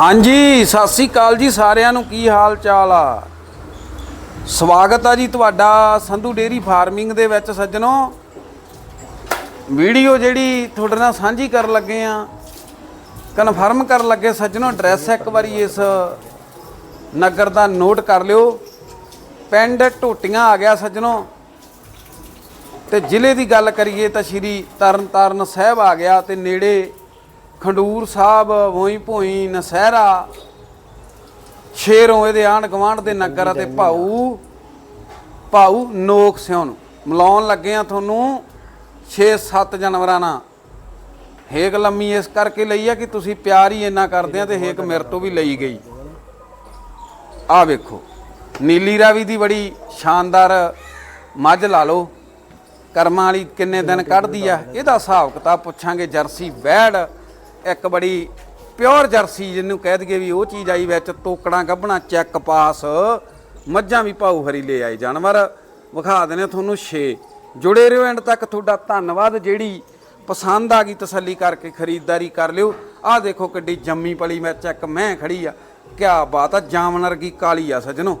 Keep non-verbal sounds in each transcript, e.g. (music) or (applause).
ਹਾਂਜੀ, ਸਤਿ ਸ੍ਰੀ ਅਕਾਲ ਜੀ ਸਾਰਿਆਂ ਨੂੰ। ਕੀ ਹਾਲ ਚਾਲ ਆ? ਸਵਾਗਤ ਆ ਜੀ ਤੁਹਾਡਾ ਸੰਧੂ ਡੇਰੀ ਫਾਰਮਿੰਗ ਦੇ ਵਿੱਚ ਸੱਜਣੋ। ਵੀਡੀਓ ਜਿਹੜੀ ਤੁਹਾਡੇ ਨਾਲ ਸਾਂਝੀ ਕਰਨ ਲੱਗੇ ਆ, ਕਨਫਰਮ ਕਰਨ ਲੱਗੇ ਸੱਜਣੋ, ਐਡਰੈਸ ਇੱਕ ਵਾਰੀ ਇਸ ਨਗਰ ਦਾ ਨੋਟ ਕਰ ਲਿਓ। ਪਿੰਡ ਟੋਟੀਆਂ ਆ ਗਿਆ ਸੱਜਣੋ। ਤੇ ਜ਼ਿਲ੍ਹੇ ਦੀ ਗੱਲ ਕਰੀਏ ਤਾਂ ਸ਼੍ਰੀ ਤਰਨਤਾਰਨ ਸਾਹਿਬ ਆ ਗਿਆ ਤੇ ਨੇੜੇ ਖੰਡੂਰ ਸਾਹਿਬ ਵੋਈ ਭੋਈ ਨਸਹਿਰਾ। ਸ਼ੇਰੋਂ ਇਹਦੇ ਆਂਢ ਗਵਾਂਢ ਦੇ ਨਗਰ ਅਤੇ ਭਾਊ ਭਾਊ ਨੋਕ ਸਿਉਂ ਨੂੰ ਮਿਲਾਉਣ ਲੱਗੇ ਆ ਤੁਹਾਨੂੰ 6-7 ਜਾਨਵਰਾਂ ਨਾਲ। ਹੇਕ ਲੰਮੀ ਇਸ ਕਰਕੇ ਲਈ ਆ ਕਿ ਤੁਸੀਂ ਪਿਆਰ ਹੀ ਇੰਨਾ ਕਰਦੇ ਆ ਤੇ ਹੇਕ ਮੇਰੇ ਤੋਂ ਵੀ ਲਈ ਗਈ। ਆ ਵੇਖੋ ਨੀਲੀ ਰਾਵੀ ਦੀ ਬੜੀ ਸ਼ਾਨਦਾਰ ਮੱਝ ਲਾ ਲਓ। ਕਰਮਾਂ ਵਾਲੀ ਕਿੰਨੇ ਦਿਨ ਕੱਢਦੀ ਆ। ਇਹਦਾ ਹਿਸਾਬ ਕਿਤਾਬ ਪੁੱਛਾਂਗੇ ਜਰਸੀ ਵੈੜ। ਇੱਕ ਬੜੀ ਪਿਓਰ ਜਰਸੀ ਜਿਹਨੂੰ ਕਹਿ ਦਈਏ ਵੀ ਉਹ ਚੀਜ਼ ਆਈ ਵਿੱਚ, ਤੋਕੜਾਂ ਗੱਭਣਾ, ਚੈੱਕ ਪਾਸ, ਮੱਝਾਂ ਵੀ ਭਾਊ ਹਰੀ ਲੈ ਆਏ, ਜਾਨਵਰ ਵਿਖਾ ਦੇਣੇ ਤੁਹਾਨੂੰ 6 ਜੁੜੇ ਰਹੋ ਐਂਡ ਤੱਕ, ਤੁਹਾਡਾ ਧੰਨਵਾਦ। ਜਿਹੜੀ ਪਸੰਦ ਆ ਗਈ ਤਸੱਲੀ ਕਰਕੇ ਖਰੀਦਦਾਰੀ ਕਰ ਲਿਓ। ਆਹ ਦੇਖੋ ਕਿੱਡੀ ਜੰਮੀ ਪਲੀ ਮੈਂ, ਚੈੱਕ ਮੈਂ ਖੜੀ ਆ। ਕਿਆ ਬਾਤ ਆ ਜਾਮਨ ਕੀ ਕਾਲੀ ਆ ਸਜਣੋ।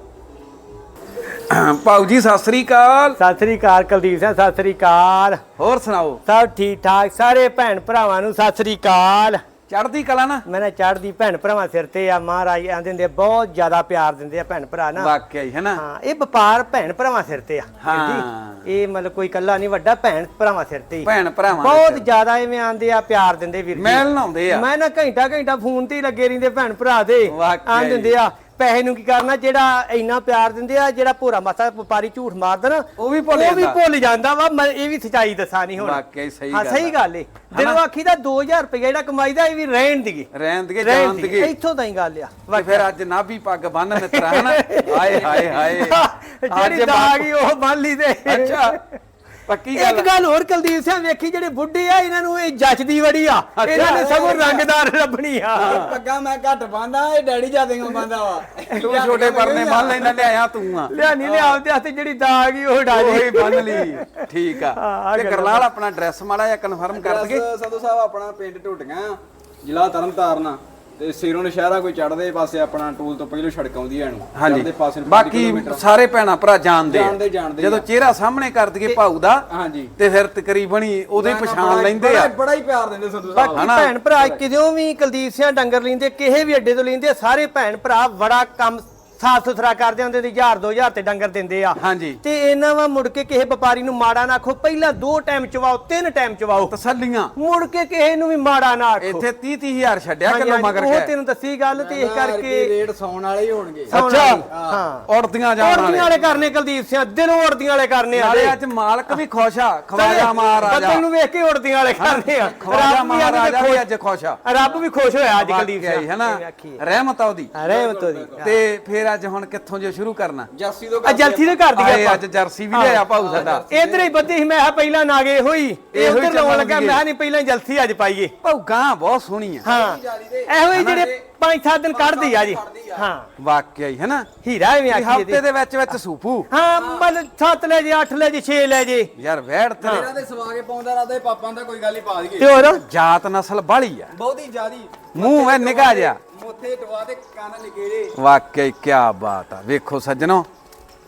ਭਾਊ ਜੀ ਸਤਿ ਸ੍ਰੀ ਅਕਾਲ। ਸਤਿ ਸ੍ਰੀ ਅਕਾਲ ਕੁਲਦੀਪ ਸਿੰਘ ਸਤਿ ਸ੍ਰੀ ਅਕਾਲ। ਹੋਰ ਸੁਣਾਓ? ਸਭ ਠੀਕ ਠਾਕ ਸਾਰੇ ਭੈਣ ਭਰਾਵਾਂ ਨੂੰ ਸਤਿ ਸ੍ਰੀ ਅਕਾਲ। ਚੜ੍ਹਦੀ ਕਲਾ ਨਾ? ਮੈਂ ਨਾ ਚੜ੍ਹਦੀ ਭੈਣ ਭਰਾਵਾਂ ਸਿਰ ਤੇ ਆ ਮਹਾਰਾਜ ਆਂਦੇ ਹੁੰਦੇ ਆ, ਬਹੁਤ ਜ਼ਿਆਦਾ ਪਿਆਰ ਦਿੰਦੇ ਆ ਭੈਣ ਭਰਾ ਨਾ। ਵਾਕਿਆ ਹੀ ਹੈ ਨਾ ਹਾਂ ਇਹ ਵਪਾਰ ਭੈਣ ਭਰਾਵਾਂ ਸਿਰ ਤੇ ਆ ਹਾਂ। ਇਹ ਮਤਲਬ ਕੋਈ ਕੱਲਾ ਨਹੀਂ ਵੱਡਾ ਭੈਣ ਭਰਾਵਾਂ ਸਿਰ ਤੇ ਹੀ। ਭੈਣ ਭਰਾਵਾਂ ਦੇ ਬਹੁਤ। ਜ਼ਿਆਦਾ ਐਵੇਂ ਆਂਦੇ ਆ ਪਿਆਰ ਦਿੰਦੇ ਵੀਰ ਜੀ। ਮਿਲਣ ਆਉਂਦੇ ਆ। ਮੈਂ ਨਾ ਘੰਟਾ ਘੰਟਾ ਫੋਨ ਤੇ ਹੀ ਲੱਗੇ ਰਹਿੰਦੇ ਭੈਣ ਭਰਾ ਦੇ। ਵਾਕਿਆ ਆਂ ਹੀ। ਦਿੰਦੇ ਆ ਪੈਸੇ ਨੂੰ ਕੀ ਕਰਨਾ ਜਿਹੜਾ ਇੰਨਾ ਪਿਆਰ ਦਿੰਦੇ ਆ ਜਿਹੜਾ ਭੋਰਾ ਮਾਸਾ ਵਪਾਰੀ ਝੂਠ ਮਾਰਦਾ ਨਾ ਉਹ ਵੀ ਭੁੱਲ ਉਹ ਵੀ ਜਾਂਦਾ। ਭੁੱਲ ਜਾਂਦਾ ਵਾ ਮੈਂ ਇਹ ਵੀ ਸਚਾਈ ਦੱਸਾਂ ਨਹੀਂ ਹੁਣ। ਵਾਕਿਆ ਹੀ ਸਹੀ ਹਾਂ ਗੱਲ ਸਹੀ ਆ। ਗੱਲ ਏ। ਦਿਲੋਂ ਆਖੀ ਦਾ 2000 ਰੁਪਏ ਜਿਹੜਾ ਕਮਾਈਦਾ ਇਹ ਵੀ ਰਹਿਣ ਦੀਏ। ਰਹਿਣ ਦੇ ਰਹਿਣ ਜਾਣ ਦੀਏ। ਇੱਥੋਂ ਤਾਂ ਹੀ ਗੱਲ ਆ। ਤੇ ਫਿਰ ਅੱਜ ਨਾਭੀ ਪੱਗ ਬੰਨ ਮਿੱਤਰਾ ਹਨਾ? (laughs) ਹਾਏ ਹਾਏ ਹਾਏ। ਜਿਹੜੀ ਦਾਗ ਹੀ ਉਹ ਬੰਨ ਲਈ ਤੇ। ਅੱਛਾ। ਪੱਕੀ ਇੱਕ ਗੱਲ ਗੱਲ ਹੋਰ ਕੁਲਦੀਪ ਸਿੰਘ ਵੇਖੀ ਜਿਹੜੇ ਬੁੱਢੇ ਆ ਇਹਨਾਂ ਨੂੰ ਇਹ ਜੱਚਦੀ ਵੜੀ ਆ। ਅੱਛਾ। ਇਹਨਾਂ ਨੇ ਸਗੋਂ ਰੰਗਦਾਰ ਲੱਭਣੀ ਆ। ਪੱਗਾ ਮੈਂ ਘੱਟ ਪਾਉਂਦਾ ਇਹ ਡੈਡੀ ਜਿਆਦੇ ਪਾਉਂਦਾ ਵਾ। ਤੂੰ ਛੋਟੇ ਪਰਨੇ ਬੰਨ ਲੈਣਾ ਲਿਆਇਆ ਤੂੰ ਆ। ਲਿਆਨੀ ਨੇ ਆਪਦੇ ਹੱਥ ਜਿਹੜੀ ਦਾਗ ਹੀ ਉਹ ਡਾ ਉਹੀ ਜੇ ਬੰਨ ਲਈ। ਠੀਕ ਆ। ਤੇ ਗੱਲ। ਕਰਲਾਲ ਆਪਣਾ ਐਡਰੈਸ ਮਾੜਾ ਜਿਹਾ ਕਨਫਰਮ ਕਰ ਅਡਰੈਸ ਸੰਧੂ ਸਾਹਿਬ ਆਪਣਾ ਪਿੰਡ ਢੁੱਟੀਆਂ ਜ਼ਿਲ੍ਹਾ ਤਰਨਤਾਰਨ। ਤੇ ਸਿਰੋਂ ਨਸ਼ਹਿਰਾ ਕੋਈ ਚੜਦੇ ਪਾਸੇ ਆਪਣਾ ਟੂਲ ਤੋਂ ਪਹਿਲੋਂ ਸੜਕ ਆਉਂਦੀ ਹੈ ਇਹਨੂੰ ਹਾਂਜੀ ਚੜ੍ਹਦੇ ਪਾਸੇ ਨੂੰ ਪੰਜ ਬਾਕੀ ਕਿਲੋਮੀਟਰ। ਸਾਰੇ ਭੈਣਾ ਭਰਾ ਜਾਣਦੇ ਆ। ਜਾਣਦੇ- ਜਾਣਦੇ ਜਦੋਂ ਆ। ਚਿਹਰਾ ਸਾਹਮਣੇ ਕਰ ਦਈਏ ਭਾਊ ਦਾ ਹਾਂਜੀ ਤੇ ਫਿਰ ਤਕਰੀਬਨ ਹੀ ਉਹਦੇ ਪਛਾਣ ਲੈਂਦੇ ਬੜਾ- ਆ ਬੜਾ ਹੀ ਪਿਆਰ ਦਿੰਦੇ ਸੰਧੂ ਸਾਹਿਬ ਬਾਕੀ ਹਨਾ? ਭੈਣ ਭਰਾ ਕਿਦੋਂ ਵੀ ਕੁਲਦੀਪ ਸਿੰਘ ਡੰਗਰ ਲੈਂਦੇ ਕਿਸੇ ਵੀ ਅੱਡੇ ਤੋਂ ਲੈਂਦੇ ਸਾਰੇ ਭੈਣ ਭਰਾ ਬੜਾ ਕੰਮ ਸਾਫ਼ ਸੁਥਰਾ ਕਰਦੇ ਹੁੰਦੇ ਤੇ 1000 2000 ਤੇ ਡੰਗਰ ਦਿੰਦੇ ਆ। ਹਾਂਜੀ। ਤੇ ਇਹਨਾਂ ਵਾ ਮੁੜ ਕੇ ਕਿਸੇ ਵਪਾਰੀ ਨੂੰ ਮਾੜਾ ਨਾ ਆਖੋ ਪਹਿਲਾਂ ਦੋ ਟਾਈਮ ਚਵਾਓ ਤਿੰਨ ਟਾਈਮ ਚਵਾਓ। ਤਸੱਲੀਆਂ। ਮੁੜ ਕੇ ਕਿਸੇ ਨੂੰ ਵੀ ਮਾੜਾ ਨਾ ਆਖੋ। ਇੱਥੇ 30 30000 ਛੱਡਿਆ ਕਿਲੋ ਮਗਰ ਉਹ ਤੈਨੂੰ ਦੱਸੀ ਗੱਲ ਤੇ ਇਸ ਨਾ, ਕਰਕੇ ਰੇਟ ਸੌਣ ਵਾਲੇ ਹੀ ਹੋਣਗੇ। ਅੱਛਾ। ਵਾਲੀ, ਹਾਂ। ਉੜਦੀਆਂ ਜਾਣ ਔਰਦੀਆਂ ਵਾਲੇ। ਵਾਲੇ ਕਰਨੇ ਕੁਲਦੀਪ ਸਿੰਘ ਦਿਲੋਂ ਔਰਦੀਆਂ ਵਾਲੇ ਕਰਨੇ ਆ ਨਾਲੇ ਅੱਜ ਮਾਲਕ ਵੀ ਖੁਸ਼ ਆ ਖਵਾਜਾ ਮਹਾਰਾਜਾ। ਬੱਦਲ ਨੂੰ ਵੇਖ ਕੇ ਔਰਦੀਆਂ ਵਾਲੇ ਕਰਨੇ ਆ। ਖਵਾਜਾ ਮਹਾਰਾਜਾ ਵੀ ਅੱਜ ਖੁਸ਼ ਆ। ਰੱਬ ਵੀ ਖੁਸ਼ ਹੋਇਆ ਅੱਜ ਕੁਲਦੀਪ ਹੀ, ਸਿੰਘ ਐਵੇਂ ਆਖੀਏ। ਰਹਿਮਤ ਉਹਦੀ। ਰਹਿਮਤ ਉਹਦੀ। ਤੇ ਫਿਰ ਅੱਜ ਹੁਣ ਕਿੱਥੋਂ ਜੋ ਸ਼ੁਰੂ ਕਰਨਾ? ਜਰਸੀ ਤੋਂ ਆ ਜਲਸੀ ਦੇ ਘਰ ਦੀ ਆਏ ਅੱਜ ਜਰਸੀ ਵੀ ਲਿਆ ਭਾਊ ਸਾਡਾ। ਇਧਰ ਹੀ ਬੱਦੀ ਸੀ ਮੈਂ ਕਿਹਾ ਪਹਿਲਾਂ ਨਾਗੇ ਹੋਈ। ਇਹ ਇਹੋ ਹੀ ਉਧਰ ਲਾਉਣ ਲੱਗਾ। ਮੈਂ ਨਹੀਂ ਪਹਿਲਾਂ ਜਲਸੀ ਅੱਜ ਪਾਈਏ। ਭਾਊ ਗਾਂ ਬਹੁਤ ਸੋਹਣੀ ਆ। ਹਾਂ। ਇਹੋ ਹੀ ਜਿਹੜੇ ਪੰਜ ਸੱਤ ਦਿਨ ਕੱਢਦੀ ਆ ਜੀ। ਹਾਂ। ਵਾਕਿਆ ਹੀ ਹਨਾ? ਹੀਰਾ ਐਵੇਂ ਆਖੀਏ ਹਫ਼ਤੇ ਦੀ ਵਿੱਚ ਵਿੱਚ ਸੂਪੂ ਹਾਂ ਮਤਲਬ 7 ਲੈ ਜੇ 8 ਲੈ ਜੇ 6 ਲੈ ਜੇ। ਯਾਰ ਵੈੜ ਤੇ ਇਹਨਾਂ ਦੇ ਸਵਾ ਕੇ ਪਾਉਂਦਾ ਰਹਦਾ ਪਾਪਾਂ ਦਾ ਕੋਈ ਗੱਲ ਹੀ ਪਾ ਤੇ ਦਈਏ ਹੋਰ? ਜਾਤ ਨਸਲ ਬਾਲੀ ਆ। ਬਹੁਤੀ ਜ਼ਿਆਦੀ। ਮੂੰਹ ਵੇ ਨਿਗਾਹ ਜਿਹਾ। ਮੋਥੇ ਟਵਾ ਕੰਨ ਹੀ ਕੀ ਬਾਤ ਆ। ਵੇਖੋ ਸੱਜਣੋ।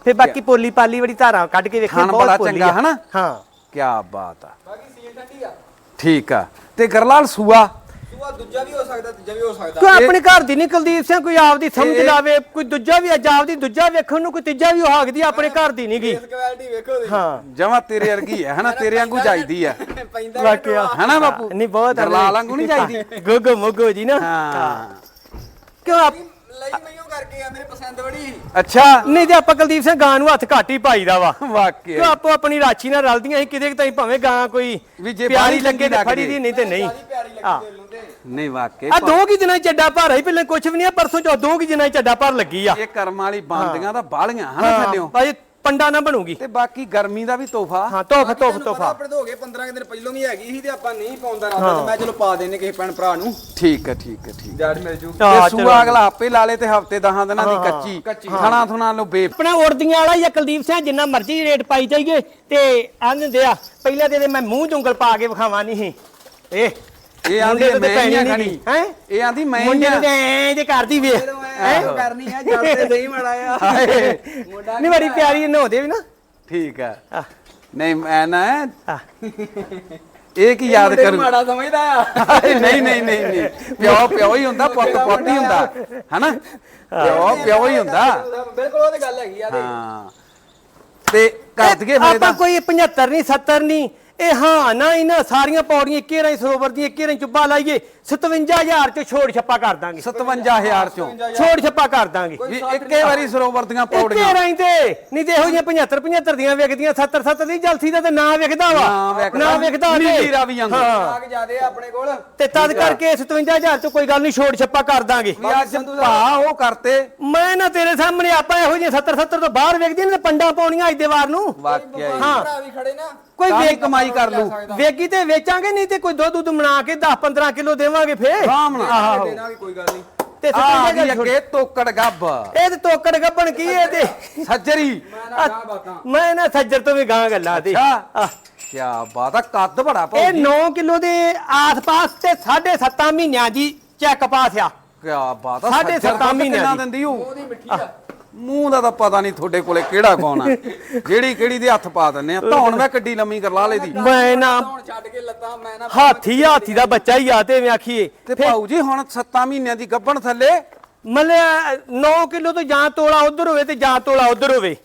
ਫੇ ਬਾਕੀ ਪੋਲੀ ਪਾਲੀ ਵਾਲੀ ਧਾਰਾਂ ਕੱਢ ਕੇ ਵੇਖੇ ਖਾਣ ਬਹੁਤ ਬੜਾ ਪੋਲੀ ਚੰਗਾ ਆ। ਹਨਾ? ਹਾਂ। ਕੀ ਬਾਤ ਆ। ਬਾਕੀ ਸੀਲ ਠੰਡੀ ਆ। ਠੀਕ ਆ। ਤੇ ਗਰਲਾਲ ਸੂਆ? ਸੂਆ ਦੂਜਾ ਵੀ ਹੋ ਸਕਦਾ ਤੀਜਾ ਵੀ ਹੋ ਸਕਦਾ। ਕੋਈ ਆਪਣੇ ਘਰ ਦੀ ਨਹੀਂ ਕੁਲਦੀਪ ਸਿੰਘ ਕੋਈ ਆਪਦੀ ਸਮਝ ਲਾਵੇ ਕੋਈ ਦੂਜਾ ਵੀ ਅੱਜ ਆਪਦੀ ਦੂਜਾ ਵੇਖਣ ਨੂੰ ਕੋਈ ਤੀਜਾ ਵੀ ਉਹ ਹਾਕਦੀ ਆਪਣੇ ਘਰ ਦੀ ਨਹੀਂਗੀ ਇਸ ਕੁਆਲਿਟੀ ਵੇਖੋ ਤੁਸੀਂ। ਹਾਂ। ਜਮਾ ਤੇਰੇ ਵਰਗੀ ਹੈ ਹਨਾ? ਤੇਰੇ ਵਾਂਗੂ ਜਾਈਦੀ ਆ। ਪੈਂਦਾ ਵਾਕਿਆ। ਹਨਾ ਬਾਪੂ? ਨਹੀਂ ਬਹੁਤ ਗਰਲਾਲ ਵਾਂਗੂ ਨਹੀਂ ਜਾਈਦੀ। ਗੋਗੋ ਮੋਗੋ ਜੀ ਨਾ। ਹਾਂ। ਕਿਉਂ ਆਪ ਲਈ ਮਈਓ ਕਰਕੇ ਆ ਮੇਰੇ ਪਸੰਦ ਬੜੀ। ਅੱਛਾ। ਨਹੀਂ ਤੇ ਆਪਾਂ ਕੁਲਦੀਪ ਸਿੰਘ ਗਾਂ ਨੂੰ ਹੱਥ ਘੱਟ ਹੀ ਪਾਈਦਾ ਵਾ। ਕਿਉਂ ਵਾਕਿਆ ਆਪੋ ਆਪਣੀ ਰਾਛੀ ਨਾਲ ਰਲਦੀਆਂ ਸੀ ਕਿਤੇ ਤਾਈ ਭਾਵੇਂ ਗਾਂ ਕੋਈ ਵੀ ਜੇ ਪਿਆਰੀ ਬਾਹਲੀ ਲੱਗੇ ਤੇ ਚੰਗੀ ਫੜੀ ਦੀ ਨਹੀਂ ਤੇ ਨਹੀਂ। ਹਾਂ। ਨਹੀਂ ਵਾਕਿਆ ਆ ਦੋ ਕੀ ਦਿਨਾਂ 'ਚ ਚੱਡਾ ਭਰ ਹੀ ਪਹਿਲਾਂ ਕੁਝ ਵੀ ਨਹੀਂ ਆ ਪਰਸੋਂ ਚੋ ਦੋ ਕੀ ਦਿਨਾਂ 'ਚ ਚੱਡਾ ਭਰ ਲੱਗੀ ਆ। ਇਹ ਕਰਮਾਂ ਵਾਲੀ ਬੰਦੀਆਂ ਤਾਂ ਬਾਲੀਆਂ ਹਨਾ ਥੱਲਿਓ। ਭਾਈ ਪੰਡਾ ਨਾ ਬਣੂਗੀ। ਤੇ ਬਾਕੀ ਗਰਮੀ ਦਾ ਵੀ ਤੋਹਫਾ। ਹਾਂ ਤੋਹਫਾ ਤੋਹਫਾ ਤੋਹਫਾ। ਆਪਣੇ ਤੋਂ ਹੋ ਗਏ 15 ਕੁ ਦਿਨ ਪਹਿਲੋਂ ਵੀ ਹੈਗੀ ਸੀ ਤੇ ਆਪਾਂ ਨਹੀਂ ਪਾਉਂਦਾ ਰਾਤਾ ਤੇ ਮੈਂ ਚਲੋ ਪਾ ਦੇਣੇ ਕਿਸੇ ਭੈਣ ਭਰਾ ਨੂੰ। ਠੀਕ ਹੈ ਠੀਕ ਹੈ ਠੀਕ ਜਾੜ ਮਿਲ ਜੂ। ਤੇ ਸੂਆ ਅਗਲਾ ਆਪੇ ਲਾ ਲੇ ਤੇ ਹਫ਼ਤੇ 10 ਦਿਨਾਂ ਦੀ ਕੱਚੀ। ਕੱਚੀ। ਥਣਾ ਲੋ ਬੇ ਆਪਣਾ ਉੜਦੀਆਂ ਵਾਲਾ ਆ ਕੁਲਦੀਪ ਸਿੰਘ ਜਿੰਨਾ ਮਰਜ਼ੀ ਰੇਟ ਪਾਈ ਜਾਈਏ। ਤੇ ਆਂਦੇ ਆ ਪਹਿਲਾਂ ਤੇ ਮੈਂ ਮੂੰਹ ਜੁੰਗਲ ਪਾ ਕੇ ਵਿਖਾਵਾਂ ਨਹੀਂ। ਇਹ ਇਹ ਆਂਦੀ ਮੈਂ ਪੈਣੀ ਹੀ ਖਣੀ? ਇਹ ਆਂਦੀ ਮੈਂ ਮੁੰਡੇ ਆ। ਨੂੰ ਐਂ ਜੇ ਕਰਦੀ ਵੇ ਐ ਕਰਨੀ ਆ ਜਦ ਤੇ ਨਹੀਂ ਮੜਾ ਆ। ਨਹੀਂ ਬੜੀ ਪਿਆਰੀ ਨਹਾਉਂਦੇ ਵੀ ਨਾ। ਠੀਕ ਆ। ਨਹੀਂ ਮੈਂ ਨਾ। ਇਹ ਕੀ ਯਾਦ ਕਰੂ? ਮਾੜਾ ਸਮਝਦਾ ਆ। ਨਹੀਂ ਨਹੀਂ ਨਹੀਂ ਨਹੀਂ। ਪਿਓ ਪਿਓ ਹੀ ਹੁੰਦਾ ਪੁੱਤ ਪੁੱਤ ਹੀ ਹੁੰਦਾ ਹਨਾ? ਪਿਓ ਪਿਓ ਹੀ ਹੁੰਦਾ। ਬਿਲਕੁਲ ਉਹ ਤੇ ਗੱਲ ਹੈਗੀ ਆ ਤੇ ਹਾਂ। ਤੇ ਕਰ ਦਈਏ ਫਿਰ ਆਪਾਂ ਕੋਈ 75 ਨਹੀਂ 70 ਨਹੀਂ ਇਹ ਹਾਂ ਨਾ ਇਹਨਾਂ ਸਾਰੀਆਂ ਪੌੜੀਆਂ ਇੱਕੇ ਰਾਂ ਸਰੋਵਰ ਦੀਆਂ ਇੱਕੇ ਰਾਂ ਚੁੱਬਾ ਲਾਈਏ। 57000 ਚ ਛੋੜ ਛੱਪਾ ਕਰ ਦਾਂਗੇ। 57000 ਚੋਂ। ਛੋੜ ਛੱਪਾ ਕਰ ਦਾਂਗੇ। ਵੀ ਇੱਕੇ ਵਾਰੀ ਸਰੋਵਰ ਦੀਆਂ ਇੱਕੇ ਪੌੜੀਆਂ ਰਾਂ ਤੇ। ਨਹੀਂ ਤੇ ਇਹੋ ਜਿਹੀਆਂ 75 75 ਦੀਆਂ ਵਿਕਦੀਆਂ 70 70 ਦੀ ਜਲਸੀ ਦਾ ਤੇ ਨਾ ਵਿਕਦਾ ਵਾ। ਨਾ ਵਿਕਦਾ। ਤੇ। ਰਾਵੀ ਵਾਂਗੂ। ਹਾਂ। ਆਗ ਜਾਦੇ ਆ ਆਪਣੇ ਕੋਲ। ਤੇ ਤਦ ਕਰਕੇ 57000 ਚ ਕੋਈ ਗੱਲ ਨਹੀਂ ਛੋੜ ਛੱਪਾ ਕਰ ਦਾਂਗੇ। ਵੀ ਅੱਜ ਭਾ ਉਹ ਕਰਤੇ। ਮੈਂ ਨਾ ਤੇਰੇ ਸਾਹਮਣੇ ਆਪਾਂ ਇਹੋ ਜਿਹੀਆਂ 70 70 ਤੋਂ ਬਾਹਰ ਵਿਕਦੀਆਂ ਨੇ ਪੰਡਾਂ ਪਾਉਣੀਆਂ ਅੱਜ ਦੇ ਵਾਰ ਨੂੰ। ਵਾਕਿਆ ਹੀ। ਹਾਂ। ਭਰਾ ਵੀ ਖੜੇ ਨਾ। ਕੋਈ ਵੇਚ ਕਮਾਈ ਕਰ ਲੂ ਵੇਗੀ ਤੇ ਵੇਚਾਂਗੇ ਨਹੀਂ ਤੇ ਕੋਈ ਦੁੱਧ ਦੁੱਧ ਬਣਾ ਕੇ 10 15 ਕਿਲੋ ਦੇਵਾਂਗੇ ਫੇਰ। ਆਰਾਮ ਨਾਲ। ਦੇਣਾ ਵੀ ਕੋਈ ਗੱਲ ਨਹੀਂ। ਤੇ ਅੱਗੇ ਤੋਕੜ ਗੱਬ। ਇਹ ਤੇ ਤੋਕੜ ਗੱਬਣ ਕੀ ਇਹ ਤੇ? ਸੱਜਰੀ। ਮੈਂ ਨਾ ਸੱਜਰ ਤੋਂ ਵੀ ਗਾਂ ਗੱਲਾਂ ਤੇ। ਅੱਛਾ। ਆਹ, ਕੀ ਬਾਤ ਆ ਕੱਦ ਬੜਾ ਇਹ 9 ਕਿਲੋ ਦੇ ਆਸ-ਪਾਸ ਤੇ 7.5 ਮਹੀਨਿਆਂ ਦੀ ਚੈੱਕ ਪਾਸ ਆ। ਕੀ ਬਾਤ ਆ ਸਾਢੇ ਸੱਜਰ ਸੱਤਾਂ ਦੁੱਧ ਮਹੀਨਿਆਂ ਕਿੰਨਾ ਦੀ। ਦਿੰਦੀ ਉਹ? ਉਹਦੀ ਮਿੱਠੀ ਆ। ਮੂੰਹ ਦਾ ਤਾਂ ਪਤਾ ਨਹੀਂ ਤੁਹਾਡੇ ਕੋਲੇ ਕਿਹੜਾ ਕੌਣ ਆ। ਜਿਹੜੀ ਕਿਹੜੀ ਦੇ ਹੱਥ ਪਾ ਦਿੰਨੇ ਆ। ਧੌਣ ਮੈਂ ਕੱਡੀ ਲੰਮੀ ਕਰ ਲਾ ਦੀ ਮੈਂ ਨਾ ਛੱਡ ਕੇ ਲੱਤਾਂ ਮੈਂ ਨਾ ਹਾਥੀ ਹਾਥੀ ਦਾ ਬੱਚਾ ਹੀ ਆ ਤੇ ਐਵੇਂ ਆਖੀਏ। ਤੇ ਭਾਊ ਜੀ ਹੁਣ 7 ਮਹੀਨਿਆਂ ਦੀ ਗੱਭਣ ਥੱਲੇ। ਮਤਲਬ 9 ਕਿਲੋ ਤੋਂ ਜਾਂ ਤੋਲਾ ਉਧਰ ਹੋਵੇ ਤੇ ਜਾਂ ਤੋਲਾ ਉਧਰ ਹੋਵੇ।